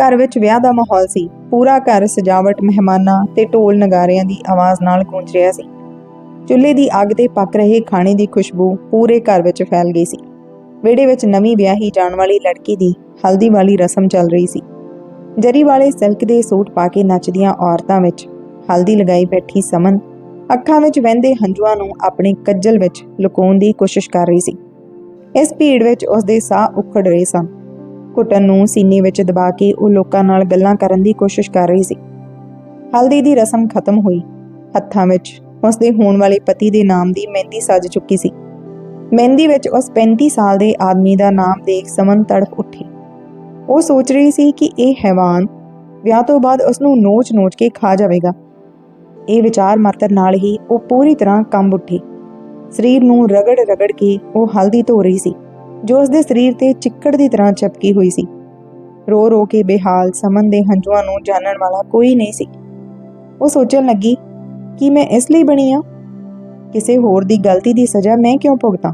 ਘਰ ਵਿੱਚ ਵਿਆਹ ਦਾ ਮਾਹੌਲ ਸੀ। ਪੂਰਾ ਘਰ ਸਜਾਵਟ ਮਹਿਮਾਨਾਂ ਤੇ ਢੋਲ ਨਗਾਰਿਆਂ ਦੀ ਆਵਾਜ਼ ਨਾਲ ਗੂੰਜ ਰਿਹਾ ਸੀ। ਚੁੱਲ੍ਹੇ ਦੀ ਅੱਗ ਤੇ ਪੱਕ ਰਹੇ ਖਾਣੇ ਦੀ ਖੁਸ਼ਬੂ ਪੂਰੇ ਘਰ ਵਿੱਚ ਫੈਲ ਗਈ ਸੀ। ਵਿਹੜੇ ਵਿੱਚ ਨਵੀਂ ਵਿਆਹੀ ਜਾਣ ਵਾਲੀ ਲੜਕੀ ਦੀ ਹਲਦੀ ਵਾਲੀ ਰਸਮ ਚੱਲ ਰਹੀ ਸੀ। ਜਰੀ ਵਾਲੇ ਸਿਲਕ ਦੇ ਸੂਟ ਪਾ ਕੇ ਨੱਚਦੀਆਂ ਔਰਤਾਂ ਵਿੱਚ ਹਲਦੀ ਲਗਾਈ ਬੈਠੀ ਸਮਨ ਅੱਖਾਂ ਵਿੱਚ ਵਹਿੰਦੇ ਹੰਝੂਆਂ ਨੂੰ ਆਪਣੇ ਕੱਜਲ ਵਿੱਚ ਲੁਕਾਉਣ ਦੀ ਕੋਸ਼ਿਸ਼ ਕਰ ਰਹੀ ਸੀ। ਇਸ ਭੀੜ ਵਿੱਚ ਉਸ ਦੇ ਸਾਹ ਉਖੜ ਰਹੇ ਸਨ। ਘੁੱਟਣ ਨੂੰ ਸੀਨੇ ਵਿੱਚ ਦਬਾ ਕੇ ਉਹ ਲੋਕਾਂ ਨਾਲ ਗੱਲਾਂ ਕਰਨ ਦੀ ਕੋਸ਼ਿਸ਼ ਕਰ ਰਹੀ ਸੀ। ਹਲਦੀ ਦੀ ਰਸਮ ਖਤਮ ਹੋਈ। ਹੱਥਾਂ ਵਿੱਚ ਉਸ ਹੋਣ ਵਾਲੇ ਪਤੀ ਦੇ ਨਾਮ ਦੀ ਮਹਿੰਦੀ ਸੱਜ ਚੁੱਕੀ ਸੀ। ਮਹਿੰਦੀ ਵਿੱਚ ਉਸ 35 ਸਾਲ ਦੇ ਆਦਮੀ ਦਾ ਨਾਮ ਦੇਖ ਸਮਨ ਤੜਫ ਉੱਠੀ। ਉਹ ਸੋਚ ਰਹੀ ਸੀ ਕਿ ਇਹ ਹੈਵਾਨ ਵਿਆਹ ਤੋਂ ਬਾਅਦ ਉਸ ਨੂੰ ਨੋਚ-ਨੋਚ ਕੇ ਖਾ ਜਾਵੇਗਾ। ਇਹ ਵਿਚਾਰ ਮਾਤਰ ਨਾਲ ਹੀ ਉਹ ਪੂਰੀ ਤਰ੍ਹਾਂ ਕੰਬ ਉੱਠੀ। ਸਰੀਰ ਨੂੰ ਰਗੜ-ਰਗੜ ਕੇ ਉਹ ਹਲਦੀ ਧੋ ਰਹੀ ਸੀ। ਜੋ ਉਸਦੇ ਸਰੀਰ ਤੇ ਚਿੱਕੜ ਦੀ ਤਰ੍ਹਾਂ ਚਪਕੀ ਹੋਈ ਸੀ। ਰੋ ਰੋ ਕੇ ਬੇਹਾਲ ਸਮਨ ਦੇ ਹੰਝੂਆਂ ਨੂੰ ਜਾਣਨ ਵਾਲਾ ਕੋਈ ਨਹੀਂ ਸੀ। ਉਹ ਸੋਚਣ ਲੱਗੀ, ਕਿ ਮੈਂ ਇਸ ਲਈ ਬਣੀ ਆ? ਕਿਸੇ ਹੋਰ ਦੀ ਗਲਤੀ ਦੀ ਸਜ਼ਾ ਮੈਂ ਕਿਉਂ ਭੁਗਤਾਂ?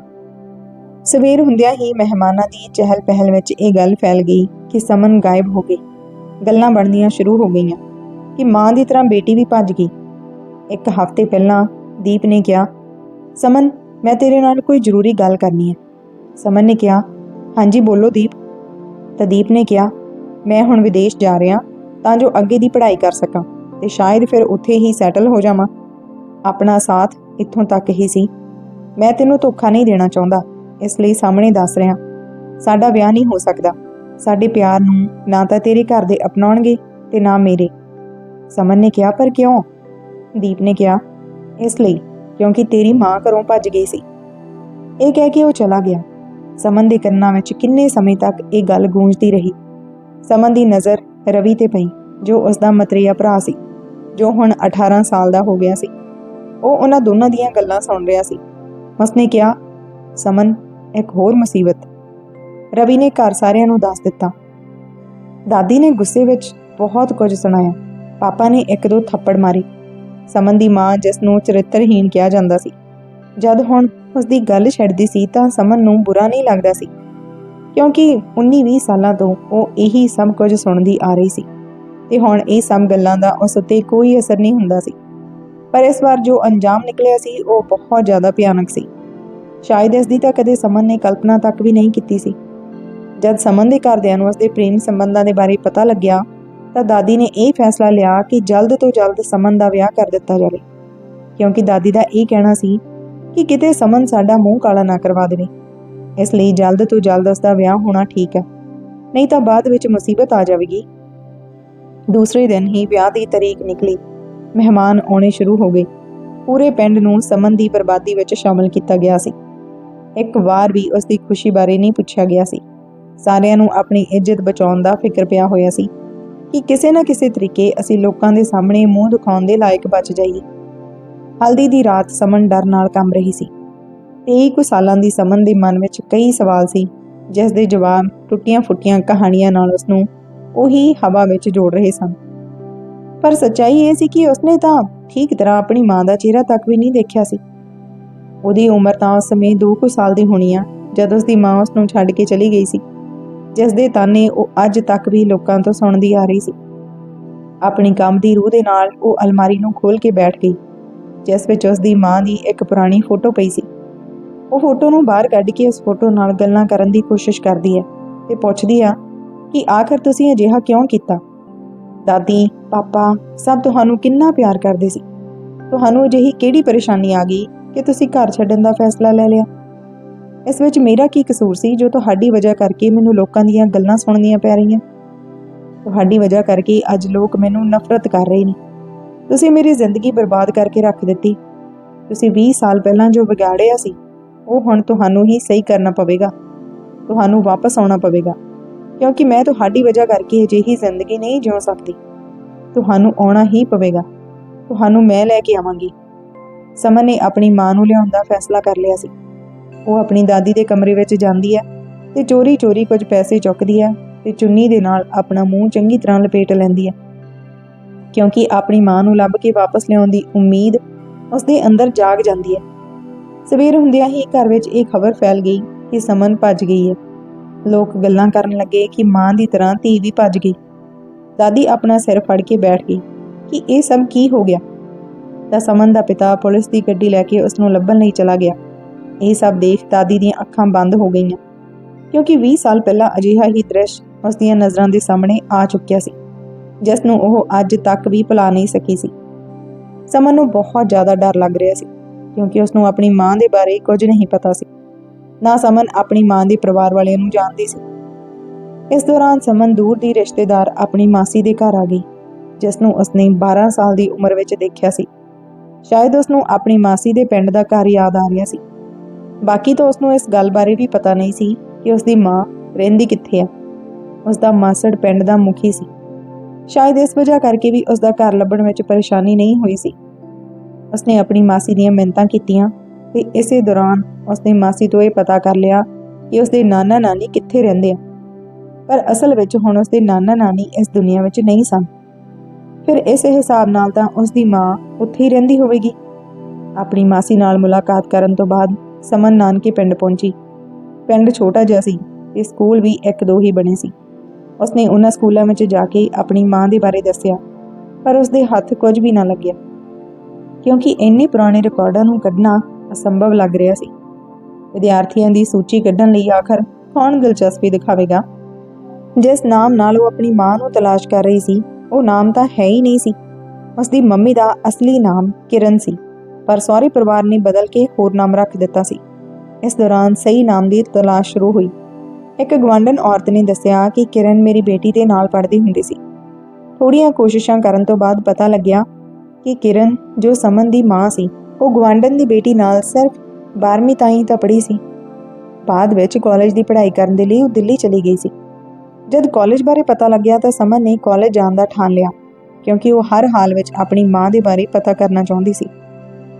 ਸਵੇਰ ਹੁੰਦਿਆਂ ਹੀ ਮਹਿਮਾਨਾਂ ਦੀ ਚਹਿਲ ਪਹਿਲ ਵਿੱਚ ਇਹ ਗੱਲ ਫੈਲ ਗਈ ਕਿ ਸਮਨ ਗਾਇਬ ਹੋ ਗਈ। ਗੱਲਾਂ ਬਣਨੀਆਂ ਸ਼ੁਰੂ ਹੋ ਗਈਆਂ ਕਿ ਮਾਂ ਦੀ ਤਰ੍ਹਾਂ ਬੇਟੀ ਵੀ ਭੱਜ ਗਈ। ਇੱਕ ਹਫ਼ਤੇ ਪਹਿਲਾਂ ਦੀਪ ਨੇ ਕਿਹਾ, ਸਮਨ, ਮੈਂ ਤੇਰੇ ਨਾਲ ਕੋਈ ਜ਼ਰੂਰੀ ਗੱਲ ਕਰਨੀ ਹੈ। ਸਮਨ ਨੇ ਕਿਹਾ, ਹਾਂਜੀ, ਬੋਲੋ ਦੀਪ। ਤਾਂ ਦੀਪ ਨੇ ਕਿਹਾ, ਮੈਂ ਹੁਣ ਵਿਦੇਸ਼ ਜਾ ਰਿਹਾ, ਤਾਂ ਜੋ ਅੱਗੇ ਦੀ ਪੜ੍ਹਾਈ ਕਰ ਸਕਾਂ ਤੇ ਸ਼ਾਇਦ ਫਿਰ ਉੱਥੇ ਹੀ ਸੈਟਲ ਹੋ ਜਾਵਾਂ। ਆਪਣਾ ਸਾਥ ਇੱਥੋਂ ਤੱਕ ਹੀ ਸੀ। ਮੈਂ ਤੈਨੂੰ ਧੋਖਾ ਨਹੀਂ ਦੇਣਾ ਚਾਹੁੰਦਾ, ਇਸ ਲਈ ਸਾਹਮਣੇ ਦੱਸ ਰਿਹਾ। ਸਾਡਾ ਵਿਆਹ ਨਹੀਂ ਹੋ ਸਕਦਾ। ਸਾਡੇ ਪਿਆਰ ਨੂੰ ਨਾ ਤਾਂ ਤੇਰੇ ਘਰ ਦੇ ਅਪਣਾਉਣਗੇ ਤੇ ਨਾ ਮੇਰੇ। ਸਮਨ ਨੇ ਕਿਹਾ, ਪਰ ਕਿਉਂ? ਦੀਪ ਨੇ ਕਿਹਾ, ਇਸ ਲਈ, ਕਿਉਂਕਿ ਤੇਰੀ ਮਾਂ ਘਰੋਂ ਭੱਜ ਗਈ ਸੀ। ਇਹ ਕਹਿ ਕੇ ਉਹ ਚਲਾ ਗਿਆ। ਸਮਨ ਦੇ ਕੰਨਾਂ ਵਿੱਚ ਕਿੰਨੇ ਸਮੇਂ ਤੱਕ ਇਹ ਗੱਲ ਗੂੰਜਦੀ ਰਹੀ। ਸਮਨ ਦੀ ਨਜ਼ਰ ਰਵੀ ਤੇ ਪਈ, ਜੋ ਉਸ ਦਾ ਮਤਰੀਆ ਭਰਾ ਸੀ, ਜੋ ਹੁਣ 18 ਸਾਲ ਦਾ ਹੋ ਗਿਆ ਸੀ। ਉਹ ਉਹਨਾਂ ਦੋਨਾਂ ਦੀਆਂ ਗੱਲਾਂ ਸੁਣ ਰਿਹਾ ਸੀ। ਉਸਨੇ ਕਿਹਾ, ਸਮਨ, ਇੱਕ ਹੋਰ ਮੁਸੀਬਤ। ਰਵੀ ਨੇ ਘਰ ਸਾਰਿਆਂ ਨੂੰ ਦੱਸ ਦਿੱਤਾ। ਦਾਦੀ ਨੇ ਗੁੱਸੇ ਵਿੱਚ ਬਹੁਤ ਕੁਝ ਸੁਣਾਇਆ। ਪਾਪਾ ਨੇ ਇੱਕ ਦੋ ਥੱਪੜ ਮਾਰੇ। ਸਮਨ ਦੀ ਮਾਂ ਜਿਸ ਨੂੰ ਚਰਿੱਤਰਹੀਣ ਕਿਹਾ ਜਾਂਦਾ ਸੀ, ਜਦ ਹੁਣ ਉਸ ਦੀ ਗੱਲ ਛੱਡਦੀ ਸੀ ਤਾਂ ਸਮਨ ਨੂੰ ਬੁਰਾ ਨਹੀਂ ਲੱਗਦਾ ਸੀ। ਕਿਉਂਕਿ 19-20 ਸਾਲਾਂ ਤੋਂ ਉਹ ਇਹੀ ਸਭ ਕੁਝ ਸੁਣਦੀ ਆ ਰਹੀ ਸੀ ਤੇ ਹੁਣ ਇਹ ਸਭ ਗੱਲਾਂ ਦਾ ਉਸ ਉੱਤੇ ਕੋਈ ਅਸਰ ਨਹੀਂ ਹੁੰਦਾ ਸੀ। ਪਰ ਇਸ ਵਾਰ ਜੋ ਅੰਜਾਮ ਨਿਕਲਿਆ ਸੀ, ਉਹ ਬਹੁਤ ਜ਼ਿਆਦਾ ਭਿਆਨਕ ਸੀ। ਸ਼ਾਇਦ ਇਸ ਦੀ ਤਾਂ ਕਦੇ ਸਮਨ ਨੇ ਕਲਪਨਾ ਤੱਕ ਵੀ ਨਹੀਂ ਕੀਤੀ ਸੀ। ਜਦ ਸਮਨ ਦੇ ਘਰਦਿਆਂ ਨੂੰ ਉਸਦੇ ਪ੍ਰੇਮ ਸੰਬੰਧਾਂ ਦੇ ਬਾਰੇ ਪਤਾ ਲੱਗਿਆ, ਤਾਂ ਦਾਦੀ ਨੇ ਇਹ ਫੈਸਲਾ ਲਿਆ ਕਿ ਜਲਦ ਤੋਂ ਜਲਦ ਸਮਨ ਦਾ ਵਿਆਹ ਕਰ ਦਿੱਤਾ ਜਾਵੇ। ਕਿਉਂਕਿ ਦਾਦੀ ਦਾ ਇਹ ਕਹਿਣਾ ਸੀ ਕਿ ਕਿਤੇ ਸਮਨ ਸਾਡਾ ਮੂੰਹ ਕਾਲਾ ਨਾ ਕਰਵਾ ਦੇਵੇ। ਇਸ ਲਈ ਜਲਦ ਤੋਂ ਜਲਦ ਉਸ ਦਾ ਵਿਆਹ ਹੋਣਾ ਠੀਕ ਹੈ। ਨਹੀਂ ਤਾਂ ਬਾਅਦ ਵਿੱਚ ਮੁਸੀਬਤ ਆ ਜਾਵੇਗੀ। ਦੂਸਰੇ ਦਿਨ ਹੀ ਵਿਆਹ ਦੀ ਤਾਰੀਖ ਨਿਕਲੀ। ਮਹਿਮਾਨ ਆਉਣੇ ਸ਼ੁਰੂ ਹੋ ਗਏ। ਪੂਰੇ ਪਿੰਡ ਨੂੰ ਸਮਨ ਦੀ ਬਰਬਾਦੀ ਵਿੱਚ ਸ਼ਾਮਲ ਕੀਤਾ ਗਿਆ ਸੀ। ਇੱਕ ਵਾਰ ਵੀ ਉਸ ਦੀ ਖੁਸ਼ੀ ਬਾਰੇ ਨਹੀਂ ਪੁੱਛਿਆ ਗਿਆ ਸੀ। ਸਾਰਿਆਂ ਨੂੰ ਆਪਣੀ ਇੱਜ਼ਤ ਬਚਾਉਣ ਦਾ ਫਿਕਰ ਪਿਆ ਹੋਇਆ ਸੀ ਕਿ ਕਿਸੇ ਨਾ ਕਿਸੇ ਤਰੀਕੇ ਅਸੀਂ ਲੋਕਾਂ ਦੇ ਸਾਹਮਣੇ ਮੂੰਹ ਦਿਖਾਉਣ ਦੇ ਲਾਇਕ ਬਚ ਜਾਈਏ। ਹਲਦੀ ਦੀ ਰਾਤ ਸਮਨ ਡਰ ਨਾਲ ਕੰਬ ਰਹੀ ਸੀ। ਤੇਈ ਕੁ ਸਾਲਾਂ ਦੀ ਸਮਨ ਦੇ ਮਨ ਵਿੱਚ ਕਈ ਸਵਾਲ ਸੀ, ਜਿਸ ਦੇ ਜਵਾਬ ਟੁੱਟੀਆਂ ਫੁੱਟੀਆਂ ਕਹਾਣੀਆਂ ਨਾਲ ਉਸ ਨੂੰ ਉਹੀ ਹਵਾ ਵਿੱਚ ਜੋੜ ਰਹੇ ਸਨ। ਪਰ ਸੱਚਾਈ ਇਹ ਸੀ ਕਿ ਉਸਨੇ ਤਾਂ ਠੀਕ ਤਰ੍ਹਾਂ ਆਪਣੀ ਮਾਂ ਦਾ ਚਿਹਰਾ ਤੱਕ ਵੀ ਨਹੀਂ ਦੇਖਿਆ ਸੀ। ਉਹਦੀ ਉਮਰ ਤਾਂ ਉਸ ਸਮੇਂ 2 ਕੁ ਸਾਲ ਦੀ ਹੋਣੀ ਆ, ਜਦ ਉਸ ਦੀ ਮਾਂ ਉਸ ਨੂੰ ਛੱਡ ਕੇ ਚਲੀ ਗਈ ਸੀ, ਜਿਸ ਦੇ ਤਾਨੇ ਉਹ ਅੱਜ ਤੱਕ ਵੀ ਲੋਕਾਂ ਤੋਂ ਸੁਣਦੀ ਆ ਰਹੀ ਸੀ। ਆਪਣੀ ਕੰਮ ਦੀ ਰੂਹ ਦੇ ਨਾਲ ਉਹ ਅਲਮਾਰੀ ਨੂੰ ਖੋਲ ਕੇ ਬੈਠ ਗਈ। ਜਿਸ ਵਿੱਚ ਉਸ ਦੀ ਮਾਂ ਦੀ ਇੱਕ ਪੁਰਾਣੀ ਫੋਟੋ ਪਈ ਸੀ। ਉਹ ਫੋਟੋ ਨੂੰ ਬਾਹਰ ਕੱਢ ਕੇ ਉਸ ਫੋਟੋ ਨਾਲ ਗੱਲਾਂ ਕਰਨ ਦੀ ਕੋਸ਼ਿਸ਼ ਕਰਦੀ ਹੈ ਤੇ ਪੁੱਛਦੀ ਆ ਕਿ ਆਖਰ ਤੁਸੀਂ ਅਜਿਹਾ ਕਿਉਂ ਕੀਤਾ? ਦਾਦੀ, ਪਾਪਾ ਸਭ ਤੁਹਾਨੂੰ ਕਿੰਨਾ ਪਿਆਰ ਕਰਦੇ ਸੀ। ਤੁਹਾਨੂੰ ਅਜਿਹੀ ਕਿਹੜੀ ਪਰੇਸ਼ਾਨੀ ਆ ਗਈ ਕਿ ਤੁਸੀਂ ਘਰ ਛੱਡਣ ਦਾ ਫੈਸਲਾ ਲੈ ਲਿਆ? ਇਸ ਵਿੱਚ ਮੇਰਾ ਕੀ ਕਸੂਰ ਸੀ ਜੋ ਤੁਹਾਡੀ ਵਜ੍ਹਾ ਕਰਕੇ ਮੈਨੂੰ ਲੋਕਾਂ ਦੀਆਂ ਗੱਲਾਂ ਸੁਣਨੀਆਂ ਪੈ ਰਹੀਆਂ? ਤੁਹਾਡੀ ਵਜ੍ਹਾ ਕਰਕੇ ਅੱਜ ਲੋਕ ਮੈਨੂੰ ਨਫ਼ਰਤ ਕਰ ਰਹੇ ਨੇ। ਤੁਸੀਂ ਮੇਰੀ ਜ਼ਿੰਦਗੀ ਬਰਬਾਦ ਕਰਕੇ ਰੱਖ ਦਿੱਤੀ। ਤੁਸੀਂ 20 ਸਾਲ ਪਹਿਲਾਂ ਜੋ ਵਿਗਾੜਿਆ ਸੀ, ਉਹ ਹੁਣ ਤੁਹਾਨੂੰ ਹੀ ਸਹੀ ਕਰਨਾ ਪਵੇਗਾ। ਤੁਹਾਨੂੰ ਵਾਪਸ ਆਉਣਾ ਪਵੇਗਾ। ਕਿਉਂਕਿ ਮੈਂ ਤੁਹਾਡੀ ਵਜ੍ਹਾ ਕਰਕੇ ਅਜਿਹੀ ਜ਼ਿੰਦਗੀ ਨਹੀਂ ਜਿਉ ਸਕਦੀ। ਤੁਹਾਨੂੰ ਆਉਣਾ ਹੀ ਪਵੇਗਾ। ਤੁਹਾਨੂੰ ਮੈਂ ਲੈ ਕੇ ਆਵਾਂਗੀ। ਸਮਨ ਨੇ ਆਪਣੀ ਮਾਂ ਨੂੰ ਲਿਆਉਣ ਦਾ ਫੈਸਲਾ ਕਰ ਲਿਆ ਸੀ। ਉਹ ਆਪਣੀ ਦਾਦੀ ਦੇ ਕਮਰੇ ਵਿੱਚ ਜਾਂਦੀ ਹੈ ਤੇ ਚੋਰੀ-ਚੋਰੀ ਕੁਝ ਪੈਸੇ ਚੁੱਕਦੀ ਹੈ ਤੇ ਚੁੰਨੀ ਦੇ ਨਾਲ ਆਪਣਾ ਮੂੰਹ ਚੰਗੀ ਤਰ੍ਹਾਂ ਲਪੇਟ ਲੈਂਦੀ ਹੈ। ਕਿਉਂਕਿ ਆਪਣੀ ਮਾਂ ਨੂੰ ਲੱਭ ਕੇ ਵਾਪਸ ਲਿਆਉਣ ਦੀ ਉਮੀਦ ਉਸ ਦੇ ਅੰਦਰ ਜਾਗ ਜਾਂਦੀ ਹੈ। ਸਵੇਰ ਹੁੰਦਿਆਂ ਹੀ ਘਰ ਵਿੱਚ ਇਹ ਖਬਰ ਫੈਲ ਗਈ ਕਿ ਸਮਨ ਭੱਜ ਗਈ ਹੈ। ਲੋਕ ਗੱਲਾਂ ਕਰਨ ਲੱਗੇ ਕਿ ਮਾਂ ਦੀ ਤਰ੍ਹਾਂ ਧੀ ਵੀ ਭੱਜ ਗਈ। ਦਾਦੀ ਆਪਣਾ ਸਿਰ ਫੜ ਕੇ ਬੈਠ ਗਈ ਕਿ ਇਹ ਸਭ ਕੀ ਹੋ ਗਿਆ? ਤਾਂ ਸਮਨ ਦਾ ਪਿਤਾ ਪੁਲਿਸ ਦੀ ਗੱਡੀ ਲੈ ਕੇ ਉਸ ਨੂੰ ਲੱਭਣ ਲਈ ਚਲਾ ਗਿਆ। ਇਹ ਸਭ ਦੇਖ ਦਾਦੀ ਦੀਆਂ ਅੱਖਾਂ ਬੰਦ ਹੋ ਗਈਆਂ। ਕਿਉਂਕਿ 20 ਸਾਲ ਪਹਿਲਾਂ ਅਜਿਹਾ ਹੀ ਦ੍ਰਿਸ਼ ਉਸ ਦੀਆਂ ਨਜ਼ਰਾਂ ਦੇ ਸਾਹਮਣੇ ਆ ਚੁੱਕਿਆ ਸੀ। ਜਿਸ ਨੂੰ ਉਹ ਅੱਜ ਤੱਕ ਵੀ ਭੁਲਾ ਨਹੀਂ ਸਕੀ ਸੀ। ਸਮਨ ਨੂੰ ਬਹੁਤ ਜ਼ਿਆਦਾ ਡਰ ਲੱਗ ਰਿਹਾ ਸੀ, ਕਿਉਂਕਿ ਉਸ ਨੂੰ ਆਪਣੀ ਮਾਂ ਦੇ ਬਾਰੇ ਕੁਝ ਨਹੀਂ ਪਤਾ ਸੀ। ਨਾ ਸਮਨ ਆਪਣੀ ਮਾਂ ਦੇ ਪਰਿਵਾਰ ਵਾਲਿਆਂ ਨੂੰ ਜਾਣਦੀ ਸੀ। ਇਸ ਦੌਰਾਨ ਸਮਨ ਦੂਰ ਦੀ ਰਿਸ਼ਤੇਦਾਰ ਆਪਣੀ ਮਾਸੀ ਦੇ ਘਰ ਆ ਗਈ ਜਿਸ ਨੂੰ ਉਸਨੇ 12 ਸਾਲ ਦੀ ਉਮਰ ਵਿੱਚ ਦੇਖਿਆ ਸੀ। ਸ਼ਾਇਦ ਉਸ ਨੂੰ ਆਪਣੀ ਮਾਸੀ ਦੇ ਪਿੰਡ ਦਾ ਘਰ ਯਾਦ ਆ ਰਿਹਾ ਸੀ। ਬਾਕੀ ਤਾਂ ਉਸ ਨੂੰ ਇਸ ਗੱਲ ਬਾਰੇ ਵੀ ਪਤਾ ਨਹੀਂ ਸੀ ਕਿ ਉਸ ਦੀ ਮਾਂ ਰਹਿੰਦੀ ਕਿੱਥੇ ਆ। ਉਸ ਦਾ ਮਾਸੜ ਪਿੰਡ ਦਾ ਮੁਖੀ ਸੀ। ਸ਼ਾਇਦ ਇਸ ਵਜ੍ਹਾ ਕਰਕੇ ਵੀ ਉਸ ਦਾ ਘਰ ਲੱਭਣ ਵਿੱਚ ਪਰੇਸ਼ਾਨੀ ਨਹੀਂ ਹੋਈ ਸੀ। ਉਸਨੇ ਆਪਣੀ ਮਾਸੀ ਦੀਆਂ ਮਿੰਨਤਾਂ ਕੀਤੀਆਂ ਤੇ ਇਸੇ ਦੌਰਾਨ ਉਸਨੇ ਮਾਸੀ ਤੋਂ ਇਹ ਪਤਾ ਕਰ ਲਿਆ ਕਿ ਉਸਦੇ ਨਾਨਾ ਨਾਨੀ ਕਿੱਥੇ ਰਹਿੰਦੇ ਆ। ਪਰ ਅਸਲ ਵਿੱਚ ਹੁਣ ਉਸਦੇ ਨਾਨਾ ਨਾਨੀ ਇਸ ਦੁਨੀਆ ਵਿੱਚ ਨਹੀਂ ਸਨ। ਫਿਰ ਇਸ ਹਿਸਾਬ ਨਾਲ ਤਾਂ ਉਸਦੀ ਮਾਂ ਉੱਥੇ ਹੀ ਰਹਿੰਦੀ ਹੋਵੇਗੀ। ਆਪਣੀ ਮਾਸੀ ਨਾਲ ਮੁਲਾਕਾਤ ਕਰਨ ਤੋਂ ਬਾਅਦ ਸਮਨ ਨਾਨਕੇ ਪਿੰਡ ਪਹੁੰਚੀ। ਪਿੰਡ ਛੋਟਾ ਜਿਹਾ ਸੀ ਤੇ ਸਕੂਲ ਵੀ ਇੱਕ ਦੋ ਹੀ ਬਣੇ ਸੀ। ਉਸਨੇ ਉਹਨਾਂ ਸਕੂਲਾਂ ਵਿੱਚ ਜਾ ਕੇ ਆਪਣੀ ਮਾਂ ਦੇ ਬਾਰੇ ਦੱਸਿਆ, ਪਰ ਉਸਦੇ ਹੱਥ ਕੁਝ ਵੀ ਨਾ ਲੱਗਿਆ। ਕਿਉਂਕਿ ਇੰਨੇ ਪੁਰਾਣੇ ਰਿਕਾਰਡਾਂ ਨੂੰ ਕੱਢਣਾ ਅਸੰਭਵ ਲੱਗ ਰਿਹਾ ਸੀ। ਵਿਦਿਆਰਥੀਆਂ ਦੀ ਸੂਚੀ ਕੱਢਣ ਲਈ ਆਖਰ ਕੌਣ ਦਿਲਚਸਪੀ ਦਿਖਾਵੇਗਾ? ਜਿਸ ਨਾਮ ਨਾਲ ਉਹ ਆਪਣੀ ਮਾਂ ਨੂੰ ਤਲਾਸ਼ ਕਰ ਰਹੀ ਸੀ, ਉਹ ਨਾਮ ਤਾਂ ਹੈ ਹੀ ਨਹੀਂ ਸੀ। ਉਸਦੀ ਮੰਮੀ ਦਾ ਅਸਲੀ ਨਾਮ ਕਿਰਨ ਸੀ, ਪਰ ਸਹੁਰੇ ਪਰਿਵਾਰ ਨੇ ਬਦਲ ਕੇ ਹੋਰ ਨਾਮ ਰੱਖ ਦਿੱਤਾ ਸੀ। ਇਸ ਦੌਰਾਨ ਸਹੀ ਨਾਮ ਦੀ ਤਲਾਸ਼ ਸ਼ੁਰੂ ਹੋਈ। ਇੱਕ ਗਵਾਂਢਣ ਔਰਤ ਨੇ ਦੱਸਿਆ ਕਿ ਕਿਰਨ ਮੇਰੀ ਬੇਟੀ ਦੇ ਨਾਲ ਪੜ੍ਹਦੀ ਹੁੰਦੀ ਸੀ। ਥੋੜੀਆਂ ਕੋਸ਼ਿਸ਼ਾਂ ਕਰਨ ਤੋਂ ਬਾਅਦ ਪਤਾ ਲੱਗਿਆ ਕਿ ਕਿਰਨ, ਜੋ ਸਮਨ ਦੀ ਮਾਂ ਸੀ, ਉਹ ਗਵਾਂਢਣ ਦੀ ਬੇਟੀ ਨਾਲ ਸਿਰਫ 12ਵੀਂ ਤਾਈਂ ਤਾਂ ਪੜ੍ਹੀ ਸੀ। ਬਾਅਦ ਵਿੱਚ ਕਾਲਜ ਦੀ ਪੜ੍ਹਾਈ ਕਰਨ ਦੇ ਲਈ ਉਹ ਦਿੱਲੀ ਚਲੀ ਗਈ ਸੀ। ਜਦ ਕਾਲਜ ਬਾਰੇ ਪਤਾ ਲੱਗਿਆ ਤਾਂ ਸਮਨ ਨੇ ਕਾਲਜ ਜਾਣ ਦਾ ਠਾਣ ਲਿਆ, ਕਿਉਂਕਿ ਉਹ ਹਰ ਹਾਲ ਵਿੱਚ ਆਪਣੀ ਮਾਂ ਦੇ ਬਾਰੇ ਪਤਾ ਕਰਨਾ ਚਾਹੁੰਦੀ ਸੀ।